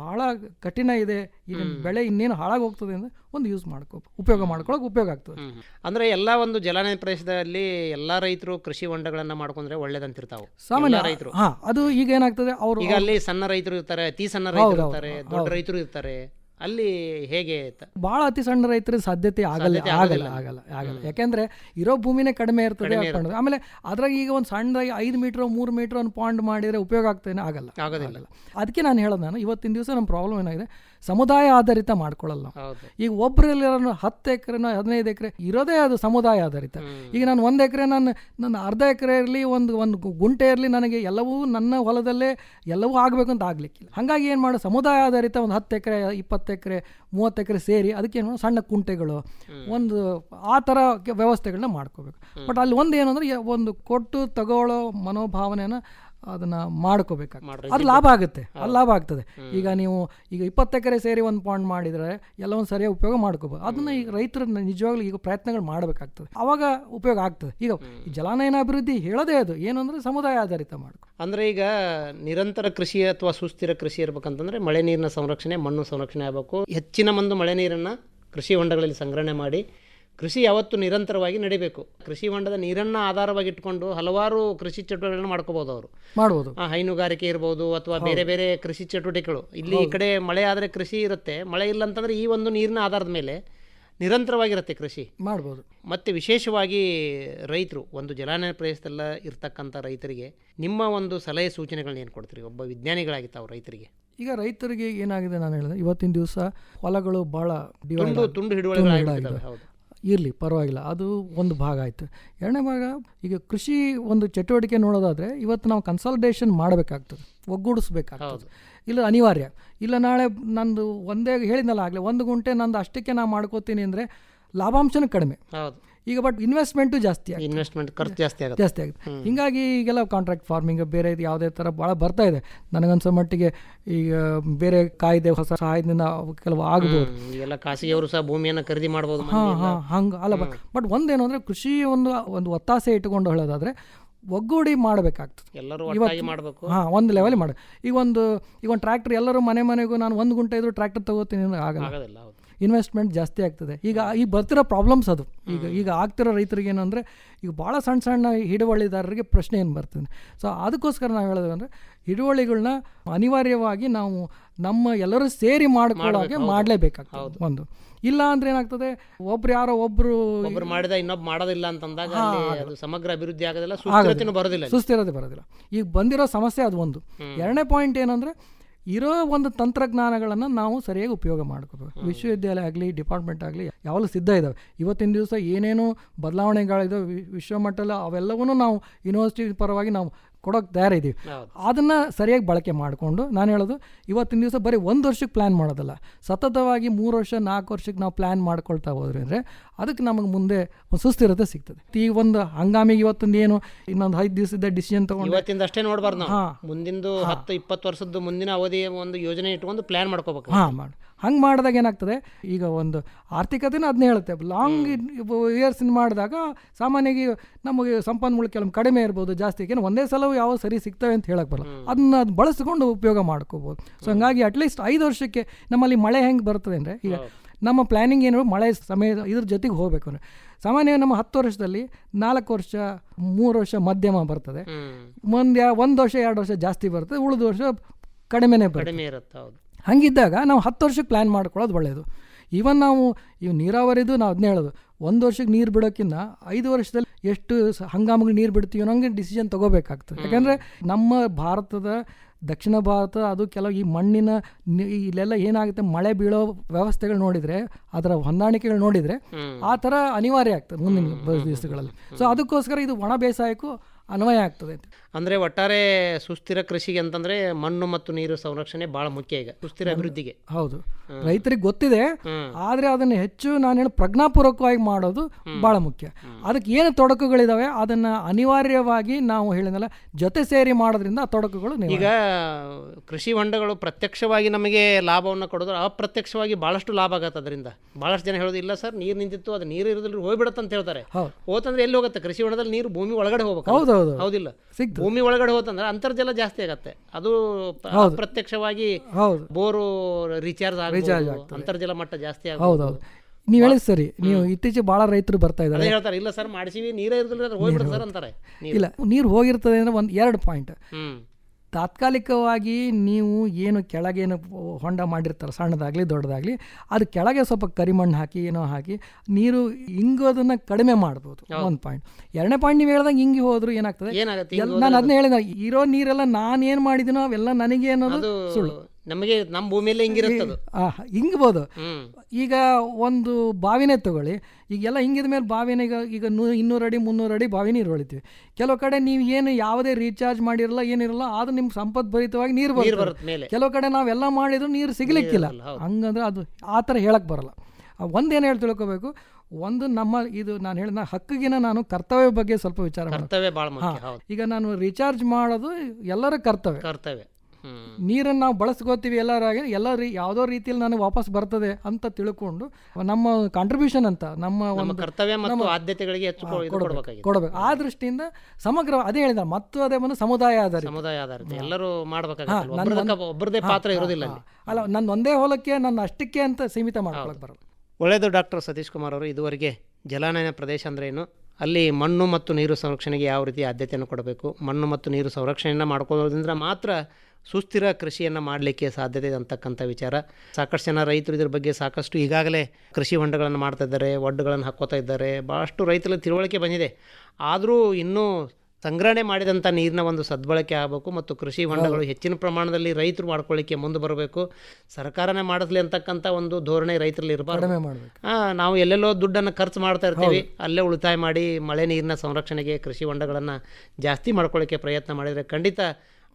ಭಾಳ ಕಠಿಣ ಇದೆ ಈ ಬೆಳೆ ಇನ್ನೇನು ಹಾಳಾಗಿ ಹೋಗ್ತದೆ ಅಂದರೆ ಒಂದು ಯೂಸ್ ಮಾಡ್ಕೋ ಉಪಯೋಗ ಮಾಡ್ಕೊಳಕ್ಕೆ ಉಪಯೋಗ ಆಗ್ತದೆ. ಅಂದರೆ ಅಂದ್ರೆ ಎಲ್ಲಾ ಒಂದು ಜಲಾನಯ ಪ್ರದೇಶದಲ್ಲಿ ಎಲ್ಲಾ ರೈತರು ಕೃಷಿ ಹೊಂಡಗಳನ್ನು ಮಾಡ್ಕೊಂಡ್ರೆ ಒಳ್ಳೇದಂತಿರ್ತಾವೆ. ಸಾಮಾನ್ಯ ರೈತರು. ಹಾಂ ಅದು ಈಗ ಏನಾಗ್ತದೆ ಅವರು ಈಗ ಅಲ್ಲಿ ಸಣ್ಣ ರೈತರು ಇರ್ತಾರೆ ಅತಿ ಸಣ್ಣ ರೈತರು ಇರ್ತಾರೆ ದೊಡ್ಡ ರೈತರು ಇರ್ತಾರೆ. ಅಲ್ಲಿ ಹೇಗೆ ಬಹಳ ಭಾಳ ಅತಿ ಸಣ್ಣ ರೈತರಿಗೆ ಸಾಧ್ಯತೆ ಆಗಲ್ಲ ಆಗಲ್ಲ ಆಗಲ್ಲ. ಆಗಲ್ಲ ಯಾಕೆಂದ್ರೆ ಇರೋ ಭೂಮಿನೇ ಕಡಿಮೆ ಇರ್ತದೆ ಆಮೇಲೆ ಅದ್ರಾಗ ಈಗ ಒಂದು ಸಣ್ಣದಾಗಿ ಐದು ಮೀಟರ್ ಮೂರು ಮೀಟರ್ ಒಂದು ಪಾಂಡ್ ಮಾಡಿದ್ರೆ ಉಪಯೋಗ ಆಗ್ತೇನೆ ಆಗಲ್ಲ. ಅದಕ್ಕೆ ನಾನು ಹೇಳೋದು ನಾನು ಇವತ್ತಿನ ದಿವಸ ನಮ್ಮ ಪ್ರಾಬ್ಲಮ್ ಏನಾಗಿದೆ? ಸಮುದಾಯ ಆಧಾರಿತ ಮಾಡ್ಕೊಳ್ಳಲ್ಲ ನಾವು. ಈಗ ಒಬ್ಬರಲ್ಲಿ ಹತ್ತು ಎಕರೆನೋ ಹದಿನೈದು ಎಕರೆ ಇರೋದೇ ಅದು ಸಮುದಾಯ ಆಧಾರಿತ. ಈಗ ನಾನು ಒಂದು ಎಕರೆ ನಾನು ನನ್ನ ಅರ್ಧ ಎಕರೆ ಇರಲಿ ಒಂದು ಒಂದು ಗುಂಟೆ ಇರಲಿ ನನಗೆ ಎಲ್ಲವೂ ನನ್ನ ಹೊಲದಲ್ಲೇ ಎಲ್ಲವೂ ಆಗಬೇಕು ಅಂತ ಆಗಲಿಕ್ಕಿಲ್ಲ. ಹಾಗಾಗಿ ಏನು ಮಾಡೋ ಸಮುದಾಯ ಆಧಾರಿತ ಒಂದು ಹತ್ತು ಎಕರೆ ಇಪ್ಪತ್ತು ಎಕರೆ ಮೂವತ್ತು ಎಕರೆ ಸೇರಿ ಅದಕ್ಕೆ ಏನು ಸಣ್ಣ ಕುಂಟೆಗಳು ಒಂದು ಆ ಥರ ವ್ಯವಸ್ಥೆಗಳನ್ನ ಮಾಡ್ಕೋಬೇಕು. ಬಟ್ ಅಲ್ಲಿ ಒಂದು ಏನು ಅಂದರೆ ಒಂದು ಕೊಟ್ಟು ತಗೊಳ್ಳೋ ಮನೋಭಾವನೆನ ಅದನ್ನ ಮಾಡ್ಕೋಬೇಕಾಗ್ತದೆ. ಅದು ಲಾಭ ಆಗುತ್ತೆ. ಅದು ಲಾಭ ಆಗ್ತದೆ. ಈಗ ನೀವು ಈಗ ಇಪ್ಪತ್ತು ಎಕರೆ ಸೇರಿ ಒಂದು ಪಾಯಿಂಟ್ ಮಾಡಿದರೆ ಎಲ್ಲವನ್ನು ಒಂದು ಸರಿಯಾಗಿ ಉಪಯೋಗ ಮಾಡ್ಕೋಬೋದು. ಅದನ್ನ ಈಗ ರೈತರ ನಿಜವಾಗ್ಲೂ ಈಗ ಪ್ರಯತ್ನಗಳು ಮಾಡಬೇಕಾಗ್ತದೆ. ಅವಾಗ ಉಪಯೋಗ ಆಗ್ತದೆ. ಈಗ ಜಲಾನಯನ ಅಭಿವೃದ್ಧಿ ಹೇಳೋದೇ ಅದು. ಏನು ಅಂದರೆ ಸಮುದಾಯ ಆಧಾರಿತ ಮಾಡ್ಕೊ ಅಂದ್ರೆ ಈಗ ನಿರಂತರ ಕೃಷಿ ಅಥವಾ ಸುಸ್ಥಿರ ಕೃಷಿ ಇರ್ಬೇಕಂತಂದ್ರೆ ಮಳೆ ನೀರಿನ ಸಂರಕ್ಷಣೆ ಮಣ್ಣು ಸಂರಕ್ಷಣೆ ಆಗಬೇಕು. ಹೆಚ್ಚಿನ ಒಂದು ಮಳೆ ನೀರನ್ನ ಕೃಷಿ ಹೊಂಡಗಳಲ್ಲಿ ಸಂಗ್ರಹಣೆ ಮಾಡಿ ಕೃಷಿ ಯಾವತ್ತು ನಿರಂತರವಾಗಿ ನಡಿಬೇಕು. ಕೃಷಿ ಹೊಂಡದ ನೀರನ್ನು ಆಧಾರವಾಗಿ ಇಟ್ಕೊಂಡು ಹಲವಾರು ಕೃಷಿ ಚಟುವಟಿಕೆಗಳನ್ನು ಮಾಡ್ಕೋಬಹುದು ಅವರು. ಮಾಡ್ಬೋದು. ಹೈನುಗಾರಿಕೆ ಇರ್ಬೋದು ಅಥವಾ ಬೇರೆ ಬೇರೆ ಕೃಷಿ ಚಟುವಟಿಕೆಗಳು. ಇಲ್ಲಿ ಈ ಕಡೆ ಮಳೆ ಆದರೆ ಕೃಷಿ ಇರುತ್ತೆ. ಮಳೆ ಇಲ್ಲ ಅಂತಂದ್ರೆ ಈ ಒಂದು ನೀರಿನ ಆಧಾರದ ಮೇಲೆ ನಿರಂತರವಾಗಿರುತ್ತೆ ಕೃಷಿ. ಮಾಡ್ಬೋದು. ಮತ್ತೆ ವಿಶೇಷವಾಗಿ ರೈತರು ಒಂದು ಜಲಾನಯನ ಪ್ರದೇಶದಲ್ಲ ಇರ್ತಕ್ಕಂಥ ರೈತರಿಗೆ ನಿಮ್ಮ ಒಂದು ಸಲಹೆ ಸೂಚನೆಗಳನ್ನ ಏನು ಕೊಡ್ತೀರಿ? ಒಬ್ಬ ವಿಜ್ಞಾನಿಗಳಾಗಿತ್ತು ತಾವು ರೈತರಿಗೆ. ಈಗ ರೈತರಿಗೆ ಏನಾಗಿದೆ ನಾನು ಹೇಳಿದೆ ಇವತ್ತಿನ ದಿವಸ ಹೊಲಗಳು ಬಹಳ ತುಂಡು ಹಿಡುವಳಿ ಹಿಡುವಳಿಗಳಾಗಿದ್ದಾವೆ ಹೌದು. ಇರಲಿ ಪರವಾಗಿಲ್ಲ. ಅದು ಒಂದು ಭಾಗ ಆಯಿತು. ಎರಡನೇ ಭಾಗ ಈಗ ಕೃಷಿ ಒಂದು ಚಟುವಟಿಕೆ ನೋಡೋದಾದರೆ ಇವತ್ತು ನಾವು ಕನ್ಸಲ್ಟೇಷನ್ ಮಾಡಬೇಕಾಗ್ತದೆ ಒಗ್ಗೂಡಿಸ್ಬೇಕಾಗ್ತದೆ. ಇಲ್ಲ ಅನಿವಾರ್ಯ. ಇಲ್ಲ ನಾಳೆ ನಂದು ಒಂದೇ ಹೇಳಿದ್ನಲ್ಲ ಆಗಲಿ ಒಂದು ಗುಂಟೆ ನಂದು ಅಷ್ಟಕ್ಕೆ ನಾನು ಮಾಡ್ಕೋತೀನಿ ಅಂದರೆ ಲಾಭಾಂಶನೂ ಕಡಿಮೆ. ಹೌದು. ಈಗ ಬಟ್ ಇನ್ವೆಸ್ಟ್ಮೆಂಟು ಜಾಸ್ತಿ ಆಗಿದೆ ಇನ್ವೆಸ್ಟ್ಮೆಂಟ್ ಖರ್ಚು ಜಾಸ್ತಿ ಆಗುತ್ತೆ. ಜಾಸ್ತಿ ಆಗುತ್ತೆ. ಹಿಂಗಾಗಿ ಈಗೆಲ್ಲ ಕಾಂಟ್ರಾಕ್ಟ್ ಫಾರ್ಮಿಂಗ್ ಬೇರೆ ಇದು ಯಾವುದೇ ಥರ ಭಾಳ ಬರ್ತಾ ಇದೆ. ನನಗನ್ಸೋ ಮಟ್ಟಿಗೆ ಈಗ ಬೇರೆ ಕಾಯ್ದೆ ಹೊಸ ಸಹಾಯದಿಂದ ಕೆಲವು ಆಗ್ಬೋದು. ಎಲ್ಲ ಖಾಸಗಿಯವರು ಸಹ ಭೂಮಿಯನ್ನು ಖರೀದಿ ಮಾಡ್ಬೋದು ಹಾಂ ಹಾಂ ಹಂಗೆ ಅಲ್ಲ ಬಟ್ ಒಂದೇನು ಅಂದರೆ ಕೃಷಿ ಒಂದು ಒಂದು ಒತ್ತಾಸೆ ಇಟ್ಟುಕೊಂಡು ಹೇಳೋದಾದರೆ ಒಗ್ಗೂಡಿ ಮಾಡಬೇಕಾಗ್ತದೆ. ಎಲ್ಲರೂ ಒಟ್ಟಾಗಿ ಮಾಡಬೇಕು. ಹಾಂ ಒಂದು ಲೆವೆಲ್ ಮಾಡಿ. ಈಗ ಒಂದು ಈಗ ಒಂದು ಟ್ರ್ಯಾಕ್ಟರ್ ಎಲ್ಲರೂ ಮನೆ ಮನೆಗೂ ನಾನು ಒಂದು ಗುಂಟೆ ಇದ್ರು ಟ್ರ್ಯಾಕ್ಟರ್ ತಗೋತೀನಿ ಆಗಲ್ಲ. ಇನ್ವೆಸ್ಟ್ಮೆಂಟ್ ಜಾಸ್ತಿ ಆಗ್ತದೆ. ಈಗ ಈಗ ಬರ್ತಿರೋ ಪ್ರಾಬ್ಲಮ್ಸ್ ಅದು. ಈಗ ಈಗ ಆಗ್ತಿರೋ ರೈತರಿಗೆ ಏನಂದರೆ ಈಗ ಭಾಳ ಸಣ್ಣ ಸಣ್ಣ ಹಿಡುವಳಿದಾರರಿಗೆ ಪ್ರಶ್ನೆ ಏನು ಬರ್ತದೆ. ಸೊ ಅದಕ್ಕೋಸ್ಕರ ನಾವು ಹೇಳೋದು ಅಂದರೆ ಹಿಡುವಳಿಗಳನ್ನ ಅನಿವಾರ್ಯವಾಗಿ ನಾವು ನಮ್ಮ ಎಲ್ಲರೂ ಸೇರಿ ಮಾಡ್ಕೊಳ್ಳೋಕೆ ಮಾಡಲೇಬೇಕಾಗ್ತದೆ ಒಂದು. ಇಲ್ಲ ಅಂದ್ರೆ ಏನಾಗ್ತದೆ ಒಬ್ರು ಯಾರೋ ಒಬ್ರು ಒಬ್ರು ಮಾಡಿದ ಇನ್ನೊಬ್ಬ ಮಾಡೋದಿಲ್ಲ ಅಂತಂದಾಗ ಅದು ಸಮಗ್ರ ಅಭಿವೃದ್ಧಿ ಆಗೋದಿಲ್ಲ ಸುಸ್ಥಿರತೆ ಬರೋದಿಲ್ಲ ಸುಸ್ಥಿರತೆ ಬರೋದಿಲ್ಲ. ಈಗ ಬಂದಿರೋ ಸಮಸ್ಯೆ ಅದು ಒಂದು. ಎರಡನೇ ಪಾಯಿಂಟ್ ಏನಂದರೆ ಇರೋ ಒಂದು ತಂತ್ರಜ್ಞಾನಗಳನ್ನು ನಾವು ಸರಿಯಾಗಿ ಉಪಯೋಗ ಮಾಡ್ಕೋಬೇಕು. ವಿಶ್ವವಿದ್ಯಾಲಯ ಆಗಲಿ ಡಿಪಾರ್ಟ್ಮೆಂಟ್ ಆಗಲಿ ಯಾವಾಗಲೂ ಸಿದ್ಧ ಇದ್ದಾವೆ ಇವತ್ತಿನ ದಿವಸ ಏನೇನು ಬದಲಾವಣೆಗಳಿದಾವೆ ವಿ- ವಿಶ್ವಮಟ್ಟದಲ್ಲಿ ಅವೆಲ್ಲವನ್ನೂ ನಾವು ಯೂನಿವರ್ಸಿಟಿ ಪರವಾಗಿ ನಾವು ಕೊಡೋಕೆ ತಯಾರಿದ್ದೀವಿ. ಅದನ್ನು ಸರಿಯಾಗಿ ಬಳಕೆ ಮಾಡಿಕೊಂಡು ನಾನು ಹೇಳೋದು ಇವತ್ತಿನ ದಿವಸ ಬರೀ ಒಂದು ವರ್ಷಕ್ಕೆ ಪ್ಲ್ಯಾನ್ ಮಾಡೋದಲ್ಲ. ಸತತವಾಗಿ ಮೂರು ವರ್ಷ ನಾಲ್ಕು ವರ್ಷಕ್ಕೆ ನಾವು ಪ್ಲ್ಯಾನ್ ಮಾಡ್ಕೊಳ್ತಾ ಹೋದ್ರಿ ಅಂದರೆ ಅದಕ್ಕೆ ನಮಗೆ ಮುಂದೆ ಒಂದು ಸುಸ್ಥಿರತೆ ಸಿಗ್ತದೆ. ಈ ಒಂದು ಹಂಗಾಮಿಗೆ ಇವತ್ತೊಂದು ಏನು ಇನ್ನೊಂದು ಐದು ದಿವಸದ ಡಿಸಿಷನ್ ತೊಗೊಂಡು ಇವತ್ತಿಂದ ಅಷ್ಟೇ ನೋಡಬಾರ್ದು ಹಾಂ. ಮುಂದಿಂದು ಹತ್ತು ಇಪ್ಪತ್ತು ವರ್ಷದ ಮುಂದಿನ ಅವಧಿಯ ಒಂದು ಯೋಜನೆ ಇಟ್ಕೊಂಡು ಪ್ಲ್ಯಾನ್ ಮಾಡ್ಕೋಬೇಕು ಹಾಂ ಮಾಡಿ. ಹಂಗೆ ಮಾಡಿದಾಗ ಏನಾಗ್ತದೆ? ಈಗ ಒಂದು ಆರ್ಥಿಕತೆನೂ ಅದನ್ನ ಹೇಳುತ್ತೆ. ಲಾಂಗ್ ಇಯರ್ಸ್ ಮಾಡಿದಾಗ ಸಾಮಾನ್ಯವಾಗಿ ನಮಗೆ ಸಂಪನ್ಮೂಲ ಕೆಲವು ಕಡಿಮೆ ಇರ್ಬೋದು ಜಾಸ್ತಿ. ಏನು ಒಂದೇ ಸಲವು ಯಾವ ಸರಿ ಸಿಗ್ತವೆ ಅಂತ ಹೇಳಕ್ಕೆ ಬರಲ್ಲ. ಅದನ್ನ ಅದು ಬಳಸಿಕೊಂಡು ಉಪಯೋಗ ಮಾಡ್ಕೋಬೋದು. ಸೊ ಹಂಗಾಗಿ ಅಟ್ಲೀಸ್ಟ್ ಐದು ವರ್ಷಕ್ಕೆ ನಮ್ಮಲ್ಲಿ ಮಳೆ ಹೆಂಗೆ ಬರ್ತದೆ ಅಂದರೆ ಈಗ ನಮ್ಮ ಪ್ಲ್ಯಾನಿಂಗ್ ಏನು ಮಳೆ ಸಮಯ ಇದ್ರ ಜೊತೆಗೆ ಹೋಗಬೇಕು ಅಂದರೆ ಸಾಮಾನ್ಯ ನಮ್ಮ ಹತ್ತು ವರ್ಷದಲ್ಲಿ ನಾಲ್ಕು ವರ್ಷ ಮೂರು ವರ್ಷ ಮಧ್ಯಮ ಬರ್ತದೆ. ಒಂದು ಒಂದು ಒಂದು ವರ್ಷ ಎರಡು ವರ್ಷ ಜಾಸ್ತಿ ಬರ್ತದೆ. ಉಳಿದ ವರ್ಷ ಕಡಿಮೆನೇ ಬರ್ತದೆ. ಕಡಿಮೆ ಇರುತ್ತೆ ಹೌದು. ಹಂಗಿದ್ದಾಗ ನಾವು ಹತ್ತು ವರ್ಷಕ್ಕೆ ಪ್ಲ್ಯಾನ್ ಮಾಡ್ಕೊಳ್ಳೋದು ಒಳ್ಳೆಯದು ಈವನ್ ನಾವು ಇವು ನೀರಾವರಿದು ನಾವು ಅದನ್ನೇ ಹೇಳೋದು. ಒಂದು ವರ್ಷಕ್ಕೆ ನೀರು ಬಿಡೋಕ್ಕಿಂತ ಐದು ವರ್ಷದಲ್ಲಿ ಎಷ್ಟು ಹಂಗಾಮಿಗೆ ನೀರು ಬಿಡ್ತೀವಿ ಅನ್ನೋಂಗೆ ಡಿಸಿಷನ್ ತೊಗೋಬೇಕಾಗ್ತದೆ. ಯಾಕಂದರೆ ನಮ್ಮ ಭಾರತದ ದಕ್ಷಿಣ ಭಾರತ ಅದು ಕೆಲವು ಈ ಮಣ್ಣಿನ ಇಲ್ಲೆಲ್ಲ ಏನಾಗುತ್ತೆ ಮಳೆ ಬೀಳೋ ವ್ಯವಸ್ಥೆಗಳು ನೋಡಿದರೆ ಅದರ ಹೊಂದಾಣಿಕೆಗಳು ನೋಡಿದರೆ ಆ ಥರ ಅನಿವಾರ್ಯ ಆಗ್ತದೆ ಮುಂದಿನ ದಿವಸಗಳಲ್ಲಿ. ಸೊ ಅದಕ್ಕೋಸ್ಕರ ಇದು ಒಣ ಬೇಸಾಯಕ್ಕೂ ಅನ್ವಯ ಆಗ್ತದೆ ಅಂದ್ರೆ ಒಟ್ಟಾರೆ ಸುಸ್ಥಿರ ಕೃಷಿಗೆ ಅಂತಂದ್ರೆ ಮಣ್ಣು ಮತ್ತು ನೀರು ಸಂರಕ್ಷಣೆ ಭಾಳ ಮುಖ್ಯ ಈಗ ಸುಸ್ಥಿರ ಅಭಿವೃದ್ಧಿಗೆ. ಹೌದು. ರೈತರಿಗೆ ಗೊತ್ತಿದೆ. ಆದರೆ ಅದನ್ನು ಹೆಚ್ಚು ನಾನು ಹೇಳಿ ಪ್ರಜ್ಞಾಪೂರ್ವಕವಾಗಿ ಮಾಡೋದು ಭಾಳ ಮುಖ್ಯ. ಅದಕ್ಕೆ ಏನು ತೊಡಕುಗಳಿದಾವೆ ಅದನ್ನು ಅನಿವಾರ್ಯವಾಗಿ ನಾವು ಹೇಳಿದಲ್ಲ ಜೊತೆ ಸೇರಿ ಮಾಡೋದ್ರಿಂದ ಆ ತೊಡಕುಗಳು. ಈಗ ಕೃಷಿ ಹೊಂಡಗಳು ಪ್ರತ್ಯಕ್ಷವಾಗಿ ನಮಗೆ ಲಾಭವನ್ನು ಕೊಡೋದು ಅಪ್ರತ್ಯಕ್ಷವಾಗಿ ಬಹಳಷ್ಟು ಲಾಭ ಆಗತ್ತೆ ಅದರಿಂದ ಭಾಳಷ್ಟು ಜನ ಹೇಳೋದು ಇಲ್ಲ ಸರ್ ನೀರು ನಿಂತಿತ್ತು ಅದು ನೀರು ಇರೋದ್ರಲ್ಲಿ ಹೋಗ್ಬಿಡುತ್ತೆ ಅಂತ ಹೇಳ್ತಾರೆ. ಹೌದು. ಹೋತಂದ್ರೆ ಎಲ್ಲಿ ಹೋಗುತ್ತೆ? ಕೃಷಿ ಹೊಂಡದಲ್ಲಿ ನೀರು ಭೂಮಿ ಒಳಗಡೆ ಹೋಗ್ಬೇಕು. ಹೌದಿಲ್ಲ. ಭೂಮಿ ಒಳಗಡೆ ಹೋತಂದ್ರೆ ಅಂತರ್ಜಲ ಜಾಸ್ತಿ ಆಗತ್ತೆ. ಅದು ಪ್ರತ್ಯಕ್ಷವಾಗಿ ಬೋರು ರೀಚಾರ್ಜ್ ರೀಚಾರ್ಜ್ ಅಂತರ್ಜಲ ಮಟ್ಟ ಜಾಸ್ತಿ ಆಗುತ್ತೆ ನೀವು ಹೇಳಿ ಸರಿ. ನೀವು ಇತ್ತೀಚೆಗೆ ಭಾಳ ರೈತರು ಬರ್ತಾ ಇದ್ದಾರೆ. ಹೇಳ್ತಾರೆ ಇಲ್ಲ ಸರ್ ಮಾಡಿಸಿವಿ ನೀರೇ ಇರೋದಿಲ್ಲ ಹೋಗ್ಬಿಡ್ತಾರೆ ಅಂತಾರೆ. ಇಲ್ಲ ನೀರು ಹೋಗಿರ್ತದೆ ಅಂದ್ರೆ ಒಂದು ಎರಡು ಪಾಯಿಂಟ್ ತಾತ್ಕಾಲಿಕವಾಗಿ ನೀವು ಏನು ಕೆಳಗೇನು ಹೊಂಡ ಮಾಡಿರ್ತಾರೆ ಸಣ್ಣದಾಗಲಿ ದೊಡ್ಡದಾಗಲಿ ಅದು ಕೆಳಗೆ ಸ್ವಲ್ಪ ಕರಿಮಣ್ಣು ಹಾಕಿ ಏನೋ ಹಾಕಿ ನೀರು ಇಂಗೋದನ್ನು ಕಡಿಮೆ ಮಾಡ್ಬೋದು. ಒಂದು ಪಾಯಿಂಟ್ ಎರಡನೇ ಪಾಯಿಂಟ್ ನೀವು ಹೇಳ್ದಂಗೆ ಹಿಂಗೆ ಹೋದ್ರು ಏನಾಗ್ತದೆ? ನಾನು ಅದನ್ನ ಹೇಳಿದ ಇರೋ ನೀರೆಲ್ಲ ನಾನು ಏನು ಮಾಡಿದ್ದೀನೋ ಅವೆಲ್ಲ ನನಗೆ ಅನ್ನೋದು ಅದು ನಮಗೆ ನಮ್ಮ ಭೂಮಿಯಲ್ಲೇ ಹಿಂಗಿರುತ್ತೆ ಅದು ಆ, ಹಿಂಗ್ಬೋದು. ಈಗ ಒಂದು ಬಾವಿನೇ ತಗೊಳ್ಳಿ. ಈಗೆಲ್ಲ ಹಿಂಗಿದ ಮೇಲೆ ಬಾವಿನ ಈಗ ಈಗ ನೂ ಇನ್ನೂರು ಅಡಿ ಮುನ್ನೂರು ಅಡಿ ಬಾವಿ ನೀರು ಹೊಳಿತೀವಿ. ಕೆಲವು ಕಡೆ ನೀವು ಏನು ಯಾವುದೇ ರೀಚಾರ್ಜ್ ಮಾಡಿರಲ್ಲ ಏನಿರಲ್ಲ ಅದು ನಿಮ್ಗೆ ಸಂಪದ್ಭರಿತವಾಗಿ ನೀರು ನೀರು ಬರುತ್ತೆ ಕೆಲವು ಕಡೆ ನಾವೆಲ್ಲ ಮಾಡಿದ್ರು ನೀರು ಸಿಗ್ಲಿಕ್ಕಿಲ್ಲ. ಹಂಗಂದ್ರೆ ಅದು ಆ ಥರ ಹೇಳಕ್ ಬರಲ್ಲ. ಒಂದೇನು ಹೇಳಿ ತಿಳ್ಕೊಬೇಕು. ಒಂದು ನಮ್ಮ ಇದು ನಾನು ಹೇಳಿದ ಹಕ್ಕಿಗಿನ ನಾನು ಕರ್ತವ್ಯ ಬಗ್ಗೆ ಸ್ವಲ್ಪ ವಿಚಾರ ಈಗ ನಾನು ರೀಚಾರ್ಜ್ ಮಾಡೋದು ಎಲ್ಲರ ಕರ್ತವ್ಯ. ಕರ್ತವ್ಯ. ನೀರನ್ನು ನಾವು ಬಳಸ್ಕೋತೀವಿ ಎಲ್ಲರಾಗಿ ಎಲ್ಲ ರೀ ಯಾವುದೋ ರೀತಿಯಲ್ಲಿ ನನಗೆ ವಾಪಸ್ ಬರ್ತದೆ ಅಂತ ತಿಳ್ಕೊಂಡು ನಮ್ಮ ಕಾಂಟ್ರಿಬ್ಯೂಷನ್ ಅಂತ ನಮ್ಮ ಒಂದು ಕರ್ತವ್ಯ ನಮ್ಮ ಆದ್ಯತೆಗಳಿಗೆ ಕೊಡಬೇಕು ಆ ದೃಷ್ಟಿಯಿಂದ ಸಮಗ್ರ ಅದೇ ಹೇಳಿದ ಮತ್ತು ಅದೇ ಬಂದು ಸಮುದಾಯ ಆಧಾರಿತ. ಸಮುದಾಯ ಆಧಾರಿತ. ಎಲ್ಲರೂ ಒಬ್ಬರದೇ ಪಾತ್ರ ಇರೋದಿಲ್ಲ ಅಲ್ಲಿ. ನನ್ನ ಒಂದೇ ಹೊಲಕ್ಕೆ ನನ್ನ ಅಷ್ಟಕ್ಕೆ ಅಂತ ಸೀಮಿತ ಮಾಡ್ಕೊಳಕ್ ಬರಲ್ಲ. ಒಳ್ಳೆಯದು ಡಾಕ್ಟರ್ ಸತೀಶ್ ಕುಮಾರ್ ಅವರು ಇದುವರೆಗೆ ಜಲಾನಯನ ಪ್ರದೇಶ ಅಂದ್ರೇನು ಅಲ್ಲಿ ಮಣ್ಣು ಮತ್ತು ನೀರು ಸಂರಕ್ಷಣೆಗೆ ಯಾವ ರೀತಿ ಆದ್ಯತೆಯನ್ನು ಕೊಡಬೇಕು? ಮಣ್ಣು ಮತ್ತು ನೀರು ಸಂರಕ್ಷಣೆಯನ್ನು ಮಾಡ್ಕೊಳ್ಳೋದ್ರಿಂದ ಮಾತ್ರ ಸುಸ್ಥಿರ ಕೃಷಿಯನ್ನು ಮಾಡಲಿಕ್ಕೆ ಸಾಧ್ಯತೆ ಇದೆ ಅಂತಕ್ಕಂಥ ವಿಚಾರ. ಸಾಕಷ್ಟು ಜನ ರೈತರು ಇದ್ರ ಬಗ್ಗೆ ಸಾಕಷ್ಟು ಈಗಾಗಲೇ ಕೃಷಿ ಹೊಂಡಗಳನ್ನು ಮಾಡ್ತಾ ಇದ್ದಾರೆ ಒಡ್ಡುಗಳನ್ನು ಹಾಕ್ಕೋತಾ ಇದ್ದಾರೆ ಭಾಳಷ್ಟು ರೈತರ ತಿಳುವಳಿಕೆ ಬಂದಿದೆ. ಆದರೂ ಇನ್ನೂ ಸಂಗ್ರಹಣೆ ಮಾಡಿದಂಥ ನೀರಿನ ಒಂದು ಸದ್ಬಳಕೆ ಆಗಬೇಕು ಮತ್ತು ಕೃಷಿ ಹೊಂಡಗಳು ಹೆಚ್ಚಿನ ಪ್ರಮಾಣದಲ್ಲಿ ರೈತರು ಮಾಡ್ಕೊಳ್ಳಿಕ್ಕೆ ಮುಂದೆ ಬರಬೇಕು. ಸರ್ಕಾರನೇ ಮಾಡಿಸ್ಲಿ ಅಂತಕ್ಕಂಥ ಒಂದು ಧೋರಣೆ ರೈತರಲ್ಲಿ ಇರಬಾರ್ದು. ಆ, ನಾವು ಎಲ್ಲೆಲ್ಲೋ ದುಡ್ಡನ್ನು ಖರ್ಚು ಮಾಡ್ತಾ ಇರ್ತೀವಿ ಅಲ್ಲೇ ಉಳಿತಾಯ ಮಾಡಿ ಮಳೆ ನೀರಿನ ಸಂರಕ್ಷಣೆಗೆ ಕೃಷಿ ಹೊಂಡಗಳನ್ನು ಜಾಸ್ತಿ ಮಾಡ್ಕೊಳ್ಳಿಕ್ಕೆ ಪ್ರಯತ್ನ ಮಾಡಿದರೆ ಖಂಡಿತ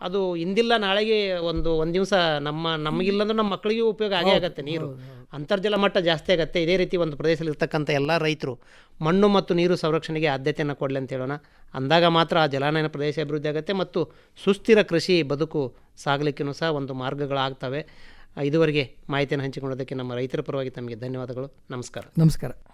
ಅದು ಇಂದಿಲ್ಲ ನಾಳೆಗೆ ಒಂದು ಒಂದು ದಿವಸ ನಮ್ಮ ನಮಗಿಲ್ಲಂದ್ರೂ ನಮ್ಮ ಮಕ್ಕಳಿಗೂ ಉಪಯೋಗ ಆಗೇ ಆಗುತ್ತೆ ನೀರು. ಅಂತರ್ಜಲ ಮಟ್ಟ ಜಾಸ್ತಿ ಆಗುತ್ತೆ. ಇದೇ ರೀತಿ ಒಂದು ಪ್ರದೇಶದಲ್ಲಿ ಇರ್ತಕ್ಕಂಥ ಎಲ್ಲ ರೈತರು ಮಣ್ಣು ಮತ್ತು ನೀರು ಸಂರಕ್ಷಣೆಗೆ ಆದ್ಯತೆಯನ್ನು ಕೊಡಲಿ ಅಂತ ಹೇಳೋಣ. ಅಂದಾಗ ಮಾತ್ರ ಆ ಜಲಾನಯನ ಪ್ರದೇಶ ಅಭಿವೃದ್ಧಿ ಆಗುತ್ತೆ ಮತ್ತು ಸುಸ್ಥಿರ ಕೃಷಿ ಬದುಕು ಸಾಗಲಿಕ್ಕೂ ಸಹ ಒಂದು ಮಾರ್ಗಗಳಾಗ್ತವೆ. ಇದುವರೆಗೆ ಮಾಹಿತಿಯನ್ನು ಹಂಚಿಕೊಳ್ಳೋದಕ್ಕೆ ನಮ್ಮ ರೈತರ ಪರವಾಗಿ ತಮಗೆ ಧನ್ಯವಾದಗಳು. ನಮಸ್ಕಾರ. ನಮಸ್ಕಾರ.